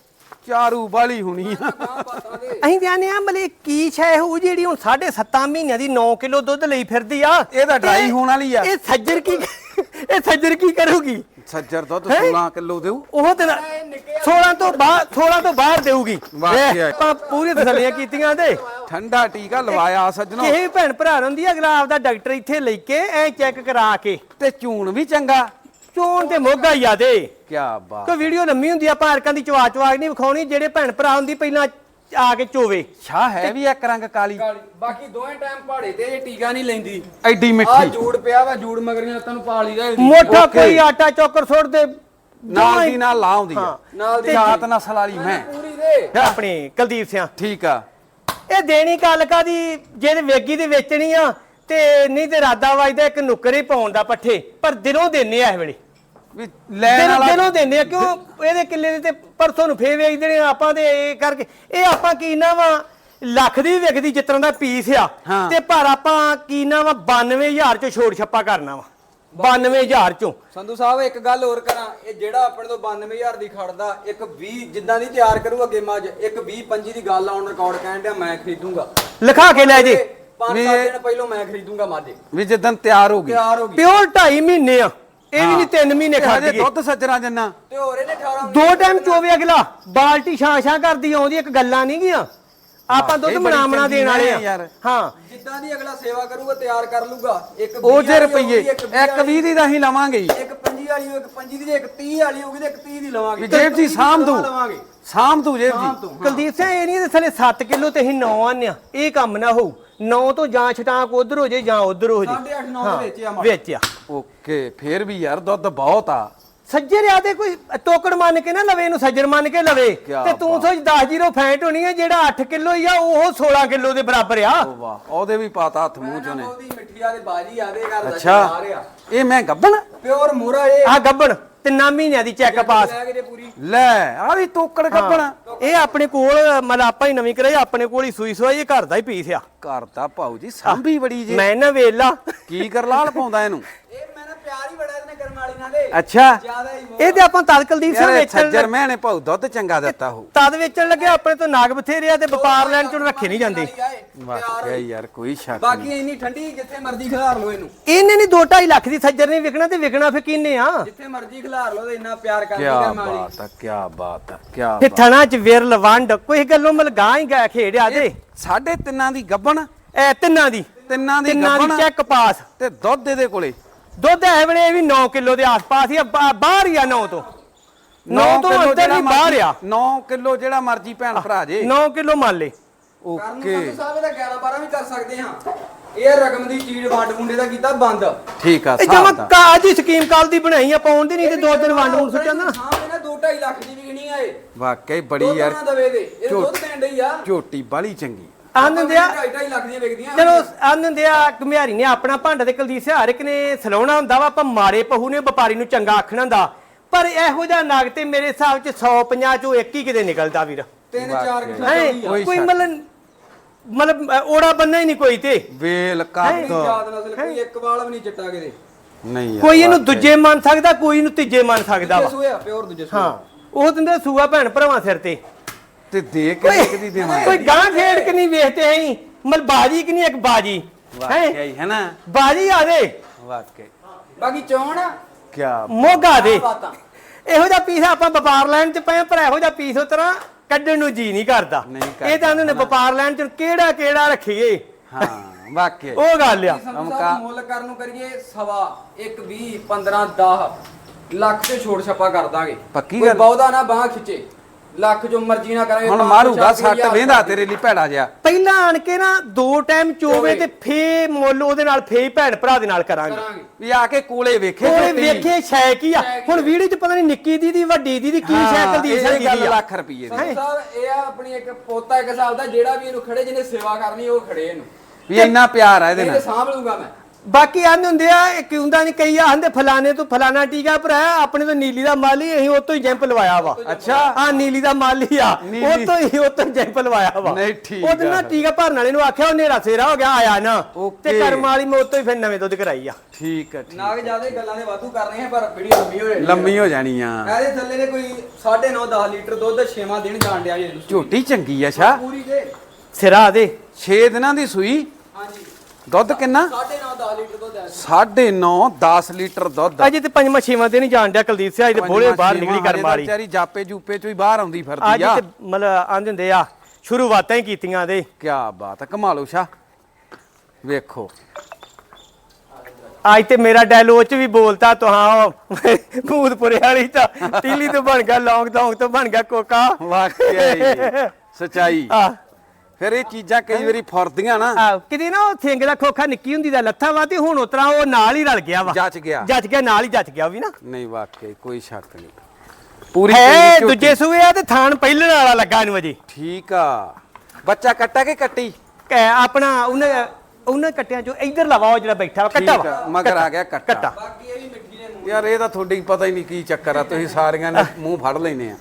ਚਾਰੂ ਬਾਲੀ ਹੁਣੀ ਆ। ਦੇ ਅਸੀਂ ਜਾਣਦੇ ਆ ਮਤਲਬ ਕੀ ਸ਼ੈ ਹੋਊ ਜਿਹੜੀ ਹੁਣ 7.5 ਮਹੀਨਿਆਂ ਦੀ 9 ਕਿਲੋ ਦੁੱਧ ਲਈ ਫਿਰਦੀ ਆ? ਇਹ ਤਾਂ ਤੇ ਹੋਣ ਵਾਲੀ ਆ। ਇਹ ਸੱਜਰ ਕੀ ਇਹ ਸੱਜਰ ਕੀ ਕਰੂਗੀ? ਸੱਜਰ ਦੁੱਧ ਹੈਂ? 16 ਕਿਲੋ ਦੇਊ। ਉਹ ਤੇ 16 ਤੋਂ ਬਾਹਰ 16 ਤੋਂ ਬਾਹਰ ਦੇਊਗੀ। ਵਾਕਿਆ। ਆਪਾਂ ਪੂਰੀ ਤਸੱਲੀਆਂ ਕੀਤੀਆਂ ਤੇ। ਠੰਡਾ ਟੀਕਾ ਲਵਾਇਆ ਸੱਜਣੋ। ਕਿਸੇ ਵੀ ਭੈਣ ਭਰਾ ਨੂੰ ਆ ਅਗਲਾ ਆਪਦਾ ਡਾਕਟਰ ਇੱਥੇ ਲੈ ਕੇ ਐ ਚੈੱਕ ਕਰਾ ਕੇ। ਤੇ ਚੂਣ ਵੀ ਚੰਗਾ। ਚੋਣ ਤੇ ਮੋਗਾ ਹੀ ਆ ਦੇ ਕੀ ਬਾਤ ਕੋਈ ਵੀਡੀਓ ਲੰਮੀ ਹੁੰਦੀ ਆ ਪਾਰਕਾਂ ਦੀ ਚਵਾ ਚਵਾ ਨਹੀਂ ਵਿਖਾਉਣੀ ਜਿਹੜੇ ਭੈਣ ਭਰਾ ਹੁੰਦੀ ਪਹਿਲਾਂ ਆ ਕੇ ਚੋਵੇ। ਛਾ ਹੈ ਵੀ ਇੱਕ ਰੰਗ ਕਾਲੀ। ਕਾਲੀ। ਬਾਕੀ ਦੋਵੇਂ ਟਾਈਮ ਪਹਾੜੇ ਤੇ ਇਹ ਟੀਕਾ ਨਹੀਂ ਲੈਂਦੀ। ਐਡੀ ਆ ਮਿੱਠੀ ਜੂੜ ਪਿਆ ਵਾ ਜੂੜ ਮਗਰੀਆਂ ਲੱਤਾਂ ਨੂੰ ਪਾ ਲਈਦਾ ਇਹਦੀ। ਮੋਟਾ ਓਕੇ। ਕੋਈ ਆਟਾ ਚੋਕਰ ਸੁੱਟ ਦੇ। ਨਾਲ ਦੀ ਨਾਲ ਲਾਉਂਦੀ ਆ। ਹਾਂ, ਨਾਲ ਦੀ। ਜਾਤ ਨਸਲ ਵਾਲੀ ਮੈਂ। ਪੂਰੀ ਦੇ। ਆਪਣੇ ਕੁਲਦੀਪ ਸਿੰਘ ਠੀਕ ਆ। ਇਹ ਦੇਣੀ ਕਾਲਕਾ ਦੀ ਜਿਹਦੇ ਵੇਗੀ ਦੀ ਵੇਚਣੀ ਆ ਤੇ ਨਹੀਂ ਤੇ ਰਾਦਾ ਵਜਦਾ ਇੱਕ ਨੁੱਕਰ ਪਾਉਣ ਦਾ ਪੱਠੇ। ਪਰ ਦਿਨੋਂ ਦਿੰਨੇ ਆ ਇਸ ਵੇਲੇ। ਵੀ ਲੈਣ ਦਿਨੋਂ ਵਾਲਾ ਦਿਨੋਂ ਦਿੰਨੇ ਆ ਕਿਉਂ ਇਹਦੇ ਕਿੱਲੇ ਦੇ ਤੇ ਪਰਸੋਂ ਨੂੰ ਫੇਰ ਵੇਚ ਦੇਣੇ ਆ ਆਪਾਂ ਤੇ ਇਹ ਕਰਕੇ। ਇਹ ਆਪਾਂ ਕੀਨਾ ਵਾ ਲੱਖ ਦੀ ਵੀ ਵਿਕਦੀ ਤਰ੍ਹਾਂ ਦਾ ਪੀਸ ਆ। ਹਾਂ। ਤੇ ਪਰ ਆਪਾਂ ਕੀਨਾ ਵਾ 92000 ਚੋਂ ਛੋੜ ਛੱਪਾ ਕਰਨਾ ਵਾ। 92000 ਚੋਂ। ਸੰਧੂ ਸਾਹਿਬ ਇੱਕ ਗੱਲ ਹੋਰ ਕਰਾਂ ਇਹ ਜਿਹੜਾ ਆਪਣੇ ਤੋਂ 92000 ਦੀ ਖੜਦਾ ਇੱਕ 20 ਜਿੱਦਾਂ ਦੀ ਤਿਆਰ ਕਰੂਗਾ ਗੇਮਾਂ 'ਚ ਇੱਕ 20 25 ਦੀ ਗੱਲ ਆਨ ਰਿਕਾਰਡ ਕਹਿਣ ਡਿਆ ਮੈਂ ਖਰੀਦੂੰਗਾ। ਲਿਖਾ ਕੇ ਲੈ ਜੇ। ਪੰਜ ਵੀ ਸੱਤ ਇਹ- ਦਿਨ ਪਹਿਲਾਂ ਮੈਂ ਖਰੀਦੂੰਗਾ ਮਾਝੇ। ਵੀ ਜਿੱਦਨ ਤਿਆਰ ਹੋ ਗਈ। ਤਿਆਰ ਹੋ ਗਈ। ਪਿਓਰ 2.5 ਮਹੀਨੇ ਆ। ਇਹ ਵੀ ਨਹੀਂ 3 ਮਹੀਨੇ ਖਾਦੀ ਦੁੱਧ ਸੱਜਣਾ ਜਿੰਨਾ। ਤੇ ਹੋਰ ਇਹਨੇ 18 ਦੋ ਟਾਈਮ ਚੋਵੇ ਅਗਲਾ ਬਾਲਟੀ ਛਾਂ ਛਾਂ ਕਰਦੀ ਆਉਂਦੀ ਇੱਕ ਗੱਲਾਂ ਨਹੀਂ ਗੀਆਂ। ਆਪਾਂ ਦੁੱਧ ਇਹ ਬੜੀ ਮਣਾ ਮਣਾ ਚੰਗੀ ਦੇਣ ਵਾਲੇ ਆ। ਯਾਰ। ਹਾਂ। ਜਿੱਦਾਂ ਦੀ ਅਗਲਾ ਸੇਵਾ ਕਰੂਗਾ ਤਿਆਰ ਕਰ ਲੂਗਾ। ਇੱਕ ਉਹ 20 ਜੇ ਹੋਊਗੀ, ਇੱਕ 20 ਇੱਕ 20 ਦੀ ਤਾਂ ਅਸੀਂ ਲਵਾਂਗੇ ਹੀ ਇੱਕ 25 ਵਾਲੀ ਹੋਊ, ਇੱਕ 25 ਦੀ ਤੇ ਇੱਕ 30 ਵਾਲੀ ਹੋਊਗੀ ਤੇ ਇੱਕ 30 ਦੀ ਲਵਾਂਗੇ। ਜੇਬ ਜੀ ਦੂ ਲਵਾਂਗੇ। ਸਾਂਭ ਦੂ। ਜੇਬ ਜੀ ਤੂੰ ਕੁਲਦੀਪ ਸਿੰਘ ਇਹ ਨਹੀਂ ਤੇ ਥਲੇ 7 ਕਿਲੋ ਤੇ ਅਸੀਂ 9 ਆਨਿਆ ਇਹ ਕੰਮ ਨਾ ਹੋਊ। 9 ਤੋਂ ਜਾਂ ਛਟਾਕ ਉਧਰ ਹੋ ਜੇ ਜਾਂ ਉਧਰ ਹੋ ਜੇ। ਸਾਢੇ ਅੱਠ, ਨੌ ਦੇ ਵਿੱਚ ਆ ਮਾੜਾ। ਵਿੱਚ ਆ। ਓਕੇ ਫੇਰ ਵੀ ਯਾਰ ਦੁੱਧ ਬਹੁਤ ਆ। ਸੱਜਰ ਆ ਤੇ ਕੋਈ ਤੋਕੜ ਮੰਨ ਕੇ ਨਾ ਲਵੇ ਇਹਨੂੰ ਸੱਜਰ ਮੰਨ ਕੇ ਲਵੇ। ਕਿਆ ਤੇ ਤੂੰ ਸੋਚ 10 ਜੀਰੋ ਫੈਂਟ ਹੋਣੀ ਹੈ ਜਿਹੜਾ 8 ਕਿਲੋ ਹੀ ਆ ਉਹ 16 ਕਿਲੋ ਦੇ ਬਰਾਬਰ ਆ। ਵਾਹ ਉਹਦੇ ਵੀ ਪਾਤਾ ਹੱਥ ਮੂੰਹ ਚੋਂ ਨੇ। ਉਹਦੀ ਬਾਜੀ ਘਰ ਦਾ ਅੱਛਾ ਇਹ ਮੈਂ ਗੱਬਣ? ਪਿਓਰ ਮੂਰਾ ਇਹ। ਆ ਗੱਬਣ ਤਿੰਨਾਂ ਮਹੀਨਿਆਂ ਦੀ ਚੈੱਕ ਪਾਸ। ਲੈ ਆ ਵੀ ਤੋਕੜ ਗੱਬਣ। ਇਹ ਆਪਣੇ ਕੋਲ ਮਤਲਬ ਆਪਾਂ ਹੀ ਨਵੀਂ ਕਰਾਈ ਆਪਣੇ ਕੋਲ ਹੀ ਸੂਈ ਸੂਈ ਇਹ ਘਰ ਦਾ ਹੀ ਪੀਸ ਆ। ਘਰ ਦਾ ਭਾਊ ਜੀ ਸਾਂਭੀ ਬੜੀ ਜੀ। ਮੈਂ ਨਾ ਵੇਲਾ। ਕੀ ਕਰਲਾਲ ਪਾਉਂਦਾ ਇਹਨੂੰ? ਪਿਆਰ ਹੀ ਬੜਾ ਇਹਨੇ ਕਰਮ ਵਾਲੀ ਨਾਲ ਦੇ ਅੱਛਾ। ਜ਼ਿਆਦਾ ਹੀ ਇਹ ਤੇ ਆਪਾਂ ਤਦ ਕੁਲਦੀਪ ਸਿੰਘ ਯਾਰ ਵੇਚਣ ਸੱਜਰ ਮੈਨੇ ਭਾਊ ਦੁੱਧ ਚੰਗਾ ਦਿੱਤਾ ਹੋ ਤਦ ਵੇਚਣ ਲੱਗੇ ਆਪਣੇ ਤੋਂ ਨਾਗ ਬਥੇਰੇ ਆ ਤੇ ਵਪਾਰ ਲੈਣ ਚ ਰੱਖੇ ਨਹੀਂ ਜਾਂਦੇ। ਵਾਕਿਆ ਯਾਰ ਕੋਈ ਸ਼ੱਕ ਨਹੀਂ। ਬਾਕੀ ਇੰਨੀ ਠੰਡੀ ਜਿੱਥੇ ਮਰਜ਼ੀ ਖਿਲਾਰ ਲਓ ਇਹਨੂੰ। ਇਹਨੇ ਨਹੀਂ 2.5 ਲੱਖ ਦੀ ਸੱਜਰ ਨਹੀਂ ਵਿਕਣਾ ਤੇ ਵਿਕਣਾ ਫੇ ਕਿੰਨੇ ਆ? ਜਿੱਥੇ ਮਰਜ਼ੀ ਖਿਲਾਰ ਲਓ ਤੇ ਇੰਨਾ ਪਿਆਰ ਕਰਦੀ ਕੀ ਕਰਮ ਵਾਲੀ। ਬਾਤ ਆ ਕੀ ਬਾਤ ਆ ਕੀ ਫੇ ਬਾਤ ਥਣਾ ਚ ਵਿਰਲ ਵੰਡ ਕੋਈ ਗੱਲੋਂ ਮਲਗਾ ਹੀ ਗਿਆ ਖੇੜਿਆ ਦੇ ਸਾਢੇ ਤਿੰਨਾਂ ਦੀ ਗੱਬਣ ਐ ਤਿੰਨਾਂ ਦੀ। ਤਿੰਨਾਂ ਦੀ ਤਿੰਨਾਂ ਦੀ ਗੱਬਣ ਚੈੱਕ ਪਾਸ ਤੇ ਦੁੱਧ ਇਹਦੇ ਕੋਲੇ। ਦੁੱਧ ਐ ਵੇਲੇ ਇਹ ਵੀ 9 ਕਿਲੋ ਦੇ ਆਸ-ਪਾਸ ਹੀ ਆ, ਬਾ- ਬਾਹਰ ਹੀ ਆ 9 ਤੋਂ। 9 ਤੋਂ ਅੰਦਰ ਜਿਹੜਾ ਹੀ ਬਾਹਰ ਆ। 9 ਕਿਲੋ ਜਿਹੜਾ ਮਰਜ਼ੀ ਭੈਣ ਭਰਾ ਜੇ। 9 ਕਿਲੋ ਮੰਨ ਲੈ। ਕਰਨ ਨੂੰ ਓਕੇ ਸਾਹਿਬ ਇਹਦਾ 11 12 ਵੀ ਕਰ ਸਕਦੇ ਹਾਂ। ਇਹ ਰਕਮ ਦੀ ਚੀਜ਼ ਵੰਡ ਮੁੰਡੇ ਦਾ ਕੀਤਾ ਬੰਦ। ਠੀਕ ਆ ਇਹ ਜਮਾ ਦਾ ਕਾਜ ਦੀ ਸਕੀਮ ਕੱਲ ਦੀ ਬਣਾਈ ਆ ਪਾਉਣ ਦੀ ਨਹੀਂ ਤੇ ਦੋ ਦਿਨ ਵੰਡ ਨੂੰ ਸੁੱਟਿਆ ਨਾ। ਹਾਂ ਇਹਨਾਂ 2.5 ਲੱਖ ਦੀ ਵਿਕਣੀ ਆ ਇਹ। ਵਾਕਈ ਬੜੀ ਯਾਰ ਦੇਣ ਡਈ ਆ। ਝੋਟੀ ਬਾਲੀ ਚੰਗੀ। ਆਨੰਦ ਆ। 2.5 ਲੱਖ ਦੀਆਂ ਵਿਕਦੀਆਂ। ਚਲੋ ਆਨੰਦ ਆ ਘੁਮਿਆਰੀ ਨੇ ਆਪਣਾ ਭਾਂਡਾ ਤੇ ਕੁਲਦੀਪ ਸਿੰਘ ਹਰ ਇੱਕ ਨੇ ਸਲਾਉਣਾ ਹੁੰਦਾ ਵਾ ਆਪਾਂ ਮਾਰੇ ਪਹੂ ਨੇ ਵਪਾਰੀ ਨੂੰ ਚੰਗਾ ਆਖਣਾ ਹੁੰਦਾ। ਪਰ ਇਹੋ ਜਿਹਾ ਨਗ ਤੇ ਮੇਰੇ ਹਿਸਾਬ ਚ 150 ਚੋਂ ਇੱਕ ਹੀ ਕਿਤੇ ਨਿਕਲਦਾ ਵੀਰ। ਤਿੰਨ ਚਾਰ ਕਿਲੋ ਹੈਂ? ਕੋਈ ਕੋਈ ਸ਼ੱਕ। ਮਤਲਬ ਮਤਲਬ ਅ, ਓੜਾ ਬੰਨਾ ਹੀ ਨਹੀਂ ਕੋਈ ਤੇ। ਵੇਲ ਕੱਦ। ਯਾਦ ਨਸਲ ਕੋਈ ਇੱਕ ਵਾਲ ਵੀ ਨਹੀਂ ਚਿੱਟਾ ਕਿਤੇ। ਨਹੀਂ ਯਾਰ, ਕੋਈ ਇਹਨੂੰ ਵਾਕਈ। ਦੂਜੇ ਮੰਨ ਸਕਦਾ ਕੋਈ ਇਹਨੂੰ ਤੀਜੇ ਮੰਨ ਸਕਦਾ ਦੂਜੇ ਵਾ। ਸੂਏ ਆ ਪਿਓਰ ਦੂਜੇ ਸੂਏ। ਹਾਂ ਉਹ ਦਿੰਦੇ ਸੂਆ ਭੈਣ ਭਰਾਵਾਂ ਸਿਰ ਤੇ। ਤੇ ਦੇ ਕੇ ਕਿਦੀ ਦੇਵਾਂ ਕੋਈ ਗਾਂ ਖੇਡ ਕਿ ਨਹੀਂ ਵੇਖਦੇ ਹੈ ਮਤਲਬ ਬਾਜੀ ਕਿ ਨਹੀਂ ਇੱਕ ਬਾਜੀ? ਹੈ? ਵਾਕਈ ਹੈ ਨਾ? ਬਾਜੀ ਆ ਦੇ। ਵਾਕਈ ਬਾਕੀ ਚੌਣ ਕੀ ਮੋਗਾ ਦੇ। ਬਾਤਾਂ। ਇਹੋ ਜਿਹਾ ਪੀਸ ਆਪਾਂ ਵਪਾਰ ਲੈਣ ਚ ਪਏ ਆ, ਪਰ ਇਹੋ ਜਿਹਾ ਪੀਸ ਉਹ ਤਰ੍ਹਾਂ ਕੱਢਣ ਨੂੰ ਜੀ ਨਹੀਂ ਕਰਦਾ। ਨਹੀਂ ਕਰਦਾ, ਇਹ ਤਾਂ ਉਹਨੇ ਵਪਾਰ ਲੈਣ ਚ ਕਿਹੜਾ ਕਿਹੜਾ ਰੱਖੀਏ? ਹਾਂ ਵਾਕਈ ਉਹ ਗੱਲ ਆ। ਸੰਧੂ ਸਾਹਿਬ ਮੁੱਲ ਕਰਨ ਨੂੰ ਕਰੀਏ ਸਵਾ 1 20 15 10 ਲੱਖ ਤੇ ਛੋੜ ਛੱਪਾ ਕਰ ਦਾਂਗੇ। ਪੱਕੀ ਕੋਈ ਗੱਲ? ਬਹੁਤਾ ਨਾ ਬਾਹ ਖਿੱਚੇ। ਲੱਖ ਜੋ ਮਰਜ਼ੀ ਨਾ ਕਰਾਂਗੇ ਹੁਣ ਮਾਰੂਗਾ ਸੱਟ ਵੇਂਦਾ ਤੇਰੇ ਲਈ ਭੈੜਾ ਜਿਹਾ। ਪਹਿਲਾਂ ਆਣ ਕੇ ਨਾ ਦੋ ਟਾਈਮ ਚੋਵੇ ਤੇ ਫੇ ਮੁੱਲ ਉਹਦੇ ਨਾਲ ਫੇ ਭੈਣ ਭਰਾ ਦੇ ਨਾਲ ਕਰਾਂਗੇ। ਵੀ ਆ ਕੇ ਕੋਲੇ ਵੇਖੇ ਕੋਲੇ। ਵੇਖੇ ਸ਼ੈ ਕੀ ਆ। ਹੁਣ। ਵੀਡੀਓ ਚ ਪਤਾ ਨਹੀਂ ਨਿੱਕੀ ਦੀ ਦੀ ਵੱਡੀ ਦੀ ਦੀ ਕੀ ਸ਼ੈਕਲ ਦੀ ਇਹ ਦੀ ਆ। ਲੱਖ ਰੁਪਏ ਦੀ। ਸਾਹਿਬ ਇਹ ਆ ਆਪਣੀ ਇੱਕ ਪੋਤਾ ਇੱਕ ਸਾਲ ਦਾ ਜਿਹੜਾ ਵੀ ਇਹਨੂੰ ਖੜੇ ਜਿਹਨੇ ਸੇਵਾ ਕਰਨੀ ਉਹ ਖੜੇ ਇਹਨੂੰ। ਵੀ ਇੰਨਾ ਪਿਆਰ ਆ ਇਹਦੇ ਨਾਲ। ਸਾਂਭ ਲੂੰਗਾ ਮੈਂ। ਬਾਕੀ ਆਂਦੇ ਹੁੰਦੇ ਆ ਇਹ ਕਿਉਂਦਾ ਨਹੀਂ ਕਈ ਆਂਦੇ ਫਲਾਣੇ ਤੋਂ ਫਲਾਣਾ ਟੀਕਾ ਭਰਾਇਆ ਆਪਣੇ ਤੋਂ ਨੀਲੀ ਦਾ ਮਾਲੀ ਅਸੀਂ ਉਹ ਤੋਂ ਹੀ ਜੈਂਪ ਲਵਾਇਆ ਵਾ। ਅੱਛਾ। ਆ ਨੀਲੀ ਦਾ ਮਾਲੀ ਆ। ਉਹ ਤੋਂ ਹੀ ਉਹ ਤੋਂ ਜੈਂਪ ਲਵਾਇਆ ਵਾ। ਨਹੀਂ, ਠੀਕ ਉਹਦੇ ਨਾਲ ਆ। ਟੀਕਾ ਭਰਨ ਵਾਲੇ ਨੂੰ ਆਖਿਆ ਉਹ ਨੇਰਾ ਸੇਰਾ ਹੋ ਗਿਆ ਆਇਆ ਨਾ। ਤੇ ਕਰਮ ਵਾਲੀ ਮੈਂ ਉਹ ਤੋਂ ਹੀ ਫਿਰ ਨਵੇਂ ਦੁੱਧ ਕਰਾਈ ਆ। ਠੀਕ ਹੈ ਠੀਕ ਨਾਗ ਜਿਆਦੇ ਗੱਲਾਂ ਦੇ ਵਾਧੂ ਕਰਨੇ ਆ ਪਰ ਵੀਡੀਓ ਲੰਮੀ ਹੋ ਜਾਣੀ ਆ। ਲੰਮੀ ਹੋ ਜਾਣੀ ਆ। ਇਹਦੇ ਥੱਲੇ ਨੇ ਕੋਈ 9.5 10 ਲੀਟਰ ਦੁੱਧ ਛੇਵਾਂ ਦਿਨ ਜਾਣ ਡਿਆ ਜੀ। ਇਹਨੂੰ। ਝੋਟੀ ਚੰਗੀ ਆ ਸ਼ਾ ਪੂਰੀ ਦੇ ਸਿਰਾ ਦੇ 6 ਦਿਨਾਂ ਦੀ ਸੂਈ। ਹਾਂਜੀ ਦੁੱਧ ਕਿੰਨਾ? 9.5 10 ਲੀਟਰ ਦੁੱਧ ਹੈ। 9.5 10 ਲੀਟਰ ਦੁੱਧ। ਅਜੇ ਤੇ ਪੰਜਵਾਂ ਛੇਵਾਂ ਦਿਨ ਹੀ ਜਾਣ ਡਿਆ ਕੁਲਦੀਪ ਸਿੰਘ ਇਹਦੇ ਬੋਲੇ ਬਾਹਰ ਨਿਕਲੀ ਕਰਮ ਵਾਲੀ। ਵਿਚਾਰੀ ਜਾਪੇ ਜੂਪੇ ਚੋਂ ਹੀ ਬਾਹਰ ਆਉਂਦੀ ਅੱਜ ਫਿਰਦੀ ਆ। ਤੇ ਮਤਲਬ ਆਂਦੇ ਹੁੰਦੇ ਆ ਸ਼ੁਰੂਆਤਾਂ ਹੀ ਕੀਤੀਆਂ ਦੇ। ਕੀ ਬਾਤ ਹੈ ਕਮਾਲੋ ਸ਼ਾ ਵੇਖੋ। ਅੱਜ ਤੇ ਮੇਰਾ ਡਾਇਲੋਗ ਚ ਵੀ ਬੋਲਤਾ ਤੁਹਾਂ ਭੂਤਪੁਰੇ ਵਾਲੀ ਤਾਂ ਤੀਲੀ ਤੋਂ ਬਣ ਗਿਆ ਲੌਂਗ ਦੌਂਗ ਤੋਂ ਬਣ ਗਿਆ ਕੋਕਾ। ਵਾਕਈ ਸਚਾਈ। ਆ ਫਿਰ ਇਹ ਚੀਜ਼ਾਂ ਕਈ ਵਾਰੀ ਫੁਰਦੀਆਂ ਨਾ। ਆ ਕਿਤੇ ਨਾ ਉਹ ਥਿੰਗ ਦਾ ਖੋਖਾ ਨਿੱਕੀ ਹੁੰਦੀ ਦਾ ਲੱਥਾ ਵਾ ਤੇ ਹੁਣ ਉਤਰਾ ਉਹ ਨਾਲ ਹੀ ਰਲ ਗਿਆ ਵਾ। ਜੱਚ ਗਿਆ। ਜੱਚ ਗਿਆ ਨਾਲ ਹੀ ਜੱਚ ਗਿਆ ਉਹ ਵੀ ਨਾ। ਨਹੀਂ ਵਾਕਈ ਕੋਈ ਸ਼ੱਕ ਨਹੀਂ। ਪੂਰੀ ਹੈ ਚੰਗੀ ਝੋਟੀ। ਦੂਜੇ ਸੂਏ ਆ ਤੇ ਥਾਨ ਪਹਿਲਣ ਵਾਲਾ ਲੱਗਾ ਇਹਨੂੰ ਅਜੇ। ਠੀਕ ਆ। ਬੱਚਾ ਕੱਟਾ ਕਿ ਕੱਟੀ? ਕੈ ਆਪਣਾ ਉਹਨੇ ਉਹਨੇ ਕੱਟਿਆਂ ਚੋਂ ਇੱਧਰ ਲਵਾ ਉਹ ਜਿਹੜਾ ਬੈਠਾ ਵਾ ਕੱਟਾ ਠੀਕ ਆ, ਵਾ ਮਗਰ ਆ ਗਿਆ ਕੱਟਾ। ਕੱਟਾ। ਬਾਕੀ ਇਹ ਵੀ ਮਿੱਠੀ ਦੇ ਮੂੰਹ ਯਾਰ ਇਹ ਤਾਂ ਤੁਹਾਡੀ ਪਤਾ ਹੀ ਨਹੀਂ ਕੀ ਚੱਕਰ ਆ ਤੁਸੀਂ ਸਾਰੀਆਂ ਨੇ ਮੂੰਹ ਫੜ ਲੈਨੇ ਆ।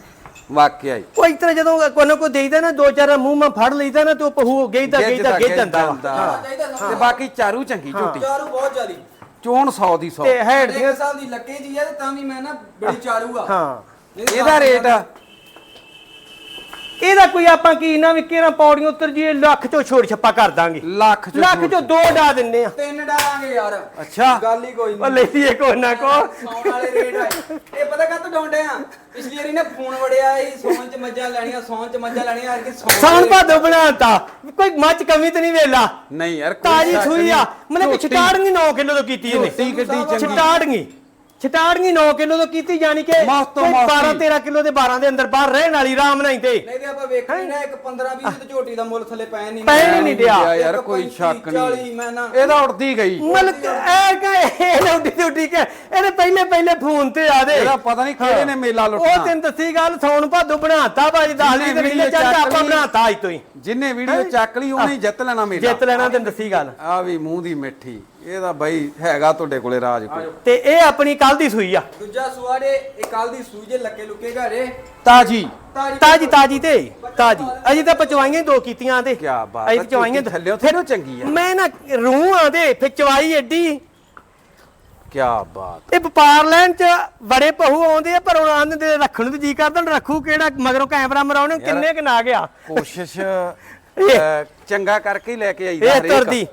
ਵਾਕਿਆ ਹੀ। ਉਹ ਇਸ ਤਰ੍ਹਾਂ ਜਦੋਂ ਕੋਈ ਨਾ ਕੋਈ ਦੇਈਦਾ ਨਾ ਦੋ ਚਾਰ ਮੂੰਹ ਮਾ ਫੜ ਲਈਦਾ ਨਾ ਤੇ ਉਹ ਪਹੂ ਗੇਈਦਾ ਗੇਈਦਾ ਗਿੱਜ ਜਾਂਦਾ ਵਾ ਤੇ ਬਾਕੀ ਚਾਰੂ ਚੰਗੀ ਝੋਟੀ। ਚਾਰੂ ਬਹੁਤ ਜ਼ਿਆਦੀ। ਚੋਣ 100 ਦੀ 100 ਤੇ ਹੈਡ ਇੱਕ ਸਾਲ ਦੀ ਲੱਕੇ ਜੀ ਆ ਤੇ ਵੀ ਮੈਂ ਨਾ ਬੜੀ ਚਾਰੂ ਆ। ਹਾਂ। ਇਹਦਾ ਰੇਟ ਇਹਦਾ ਕੋਈ ਆਪਾਂ ਕੀ ਨਾ ਵੀ ਕਿਹੜਾ ਪੌੜੀਆਂ ਉਤਰ ਜੀ ਲੱਖ ਚੋਂ ਛੋੜ ਛੱਪਾ ਕਰ ਦਾਂਗੇ। ਲੱਖ ਚੋਂ ਲੱਖ। ਚੋਂ ਦੋ ਡਾ ਦਿੰਨੇ ਆ। ਤਿੰਨ ਡਾਲਾਂਗੇ ਯਾਰ। ਅੱਛਾ। ਗੱਲ ਹੀ ਕੋਈ ਉਹ ਨਹੀਂ। ਲੈ ਲਈਏ ਕੋ ਨਾ ਕੋ। ਸੌਣ ਵਾਲੇ ਰੇਟ ਆ। ਇਹ ਪਤਾ ਕਾਹਤੋਂ ਡਾਉਂਦੇ ਆ? ਪਿਛਲੀ ਵਾਰੀ ਨਾ ਫੋਨ ਵੜਿਆ ਸੀ ਸੌਣ ਚ ਮੱਝਾਂ ਲੈਣੀਆਂ ਸੌਣ ਚ ਮੱਝਾਂ ਲੈਣੀਆਂ ਯਾਰ ਕਿ ਸੌਣ ਵਾਲੇ- ਭਾਦੋ ਬਣਾਤਾ ਕੋਈ ਮੱਚ ਕਮੀ ਤੇ ਨਹੀਂ ਵੇਲਾ। ਨਹੀਂ ਯਾਰ ਕੋਈ ਤਾਜੀ ਸ਼ੱਕ ਸੂਈ ਨਹੀਂ। ਆ ਮਤਲਬ ਕਿ ਝੋਟੀ- ਛਟਾੜਨੀ 9 ਕਿਲੋ ਤੋਂ ਕੀਤੀ ਇਹਨੇ। ਝੋਟੀ ਗੱਡੀ ਚੰਗੀ। ਛਟਾੜਨੀ। ਛਟਾੜਨੀ 9 ਕਿਲੋ ਤੋਂ ਕੀਤੀ ਜਾਨੀ ਕਿ ਮੌਤ ਤੋਂ ਕੋਈ ਮੌਤ 12 ਦੀ। 13 ਕਿਲੋ ਦੇ 12 ਦੇ ਅੰਦਰ ਬਾਹਰ ਰਹਿਣ ਵਾਲੀ ਰਾਮ ਨਹੀਂ ਤੇ। ਨਹੀਂ ਤੇ ਆਪਾਂ ਵੇਖਣੀ ਨਾ ਇੱਕ 15 20 ਤੇ ਝੋਟੀ ਦਾ ਮੁੱਲ ਥੱਲੇ ਪੈਣ ਨਹੀਂ ਪੈਣ ਹੀ ਨਹੀਂ ਡਿਆ। ਯਾਰ ਕੋਈ 35, ਸ਼ੱਕ 40 ਨਹੀਂ ਮੈਂ ਨਾ ਇਹਦਾ ਉੜਦੀ ਗਈ। ਮਤਲਬ ਐ ਕਿ ਇਹ ਲੌਡੀ ਟੁੱਟੀ ਕੇ ਇਹਨੇ ਪਹਿਲੇ ਪਹਿਲੇ ਫੋਨ ਤੇ ਆ ਦੇ। ਇਹਦਾ ਪਤਾ ਨਹੀਂ ਕਿਹੜੇ ਨੇ ਮੇਲਾ ਉਹ ਲੁੱਟਣਾ। ਤੈਨੂੰ ਦੱਸੀ ਗੱਲ ਸੌਣ ਭਾਦੋ ਬਣਾਤਾ ਲਈ ਤੇ ਜਿਹਨੇ ਨਹੀਂ ਚੱਲ ਚੱਕ ਆਪਾਂ। ਬਣਾਤਾ ਅੱਜ ਤੋਂ ਹੀ। ਜਿੰਨੇ ਵੀਡੀਓ ਚੱਕ ਲਈ ਉਹਨੇ ਹੀ ਜਿੱਤ ਲੈਣਾ ਮੇਲਾ। ਜਿੱਤ ਲੈਣਾ ਤੈਨੂੰ ਦੱਸੀ ਗੱਲ। ਆ ਵੀ ਮੂੰਹ ਦੀ ਮਿੱਠੀ। ਇਹਦਾ ਬਾਈ ਹੈਗਾ ਤੁਹਾਡੇ ਕੋਲੇ ਰਾਜ ਕੋਈ। ਤੇ ਇਹ ਆਪਣੀ ਕੱਲ ਦੀ ਸੂਈ ਆ। ਦੂਜਾ ਸੁਆੜੇ ਇਹ ਕੱਲ ਦੀ ਸੂਈ ਜੇ ਲੱਕੇ ਲੁਕੇ ਘਰੇ। ਤਾਜੀ। ਤਾਜੀ ਤਾਜੀ ਤੇ। ਤਾਜੀ। ਅਜੇ ਤਾਂ ਪਚਵਾਈਆਂ ਹੀ ਦੋ ਕੀਤੀਆਂ ਤੇ। ਕਿਆ ਬਾਤ ਅਜੇ ਹੈ, ਪਚਵਾਈਆਂ ਥੱਲਿਓਂ ਥੱਲਿਓਂ ਚੰਗੀ ਆ। ਮੈਂ ਨਾ ਰੂਹ ਆ ਦੇ ਫਿਰ ਚਵਾਈ ਐਡੀ। ਕੀ ਬਾਤ। ਇਹ ਵਪਾਰ ਲੈਣ ਚ ਬੜੇ ਪਹੂ ਆਉਂਦੇ ਆ ਪਰ ਉਹਨਾਂ ਦੇ ਰੱਖਣ ਨੂੰ ਜੀ ਕਰਦਾ ਰੱਖੂ ਕਿਹੜਾ ਮਗਰੋਂ ਕੈਮਰਾ ਮਰਾਉਣੇ ਕਿੰਨੇ ਕਿ ਨਾ ਗਿਆ। ਕੋਸ਼ਿਸ਼ ਅਹ, ਚੰਗਾ ਕਰਕੇ ਹੀ ਲੈ ਕੇ ਆਈਦਾ ਇਹ ਤੁਰਦੀ।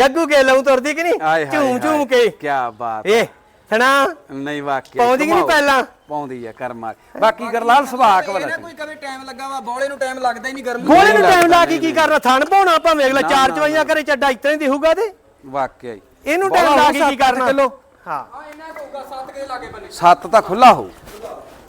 ਗੱਗੂ ਕੇ ਲਊ ਤੁਰਦੀ ਕਿ ਨਹੀਂ? ਝੂਮ ਝੂਮ ਕੇ। ਕੀ ਬਾਤ। ਇਹ ਸੁਣਾ ਨਹੀਂ ਵਾਕਿਆ ਪਾਉਂਦੀ ਕਿ ਨਹੀਂ। ਪਹਿਲਾਂ? ਪਾਉਂਦੀ ਆ ਕਰਮਾ ਬਾਕੀ ਗਰਲਾਲ ਸੁਭਾਅ ਇਹ ਵਾਲਾ ਨਾ ਕੋਈ ਕਵੇ ਟਾਈਮ ਲੱਗਾ ਵਾ ਬੌਲੇ ਨੂੰ ਟਾਈਮ ਲੱਗਦਾ ਹੀ ਨਹੀਂ ਗਰਮੀ ਗੋਲੇ ਨੂੰ ਨਹੀਂ ਟਾਈਮ ਲਾ ਕੇ ਕੀ ਕਰਨਾ? ਥਣ ਪਾਉਣਾ ਭਾਵੇਂ ਅਗਲਾ ਨਾ, ਚਾਰ ਨਾ, ਚਵਾਈਆਂ ਕਰੇ ਚੱਡਾ ਇਤਨਾ ਹੀ ਦੇਹੂਗਾ ਤੇ। ਵਾਕਿਆ ਹੀ। ਇਹਨੂੰ ਟਾਈਮ ਲਾ ਕੇ ਕੀ ਸੱਤ ਕਰਨਾ। ਹਾਂ। ਹਾਂ ਇਹਨਾਂ ਕੋਗਾ 7 ਕੇ ਲਾਗੇ ਬੰਨੇ। ਸੱਤ ਤਾਂ ਖੁੱਲਾ ਹੋਊ।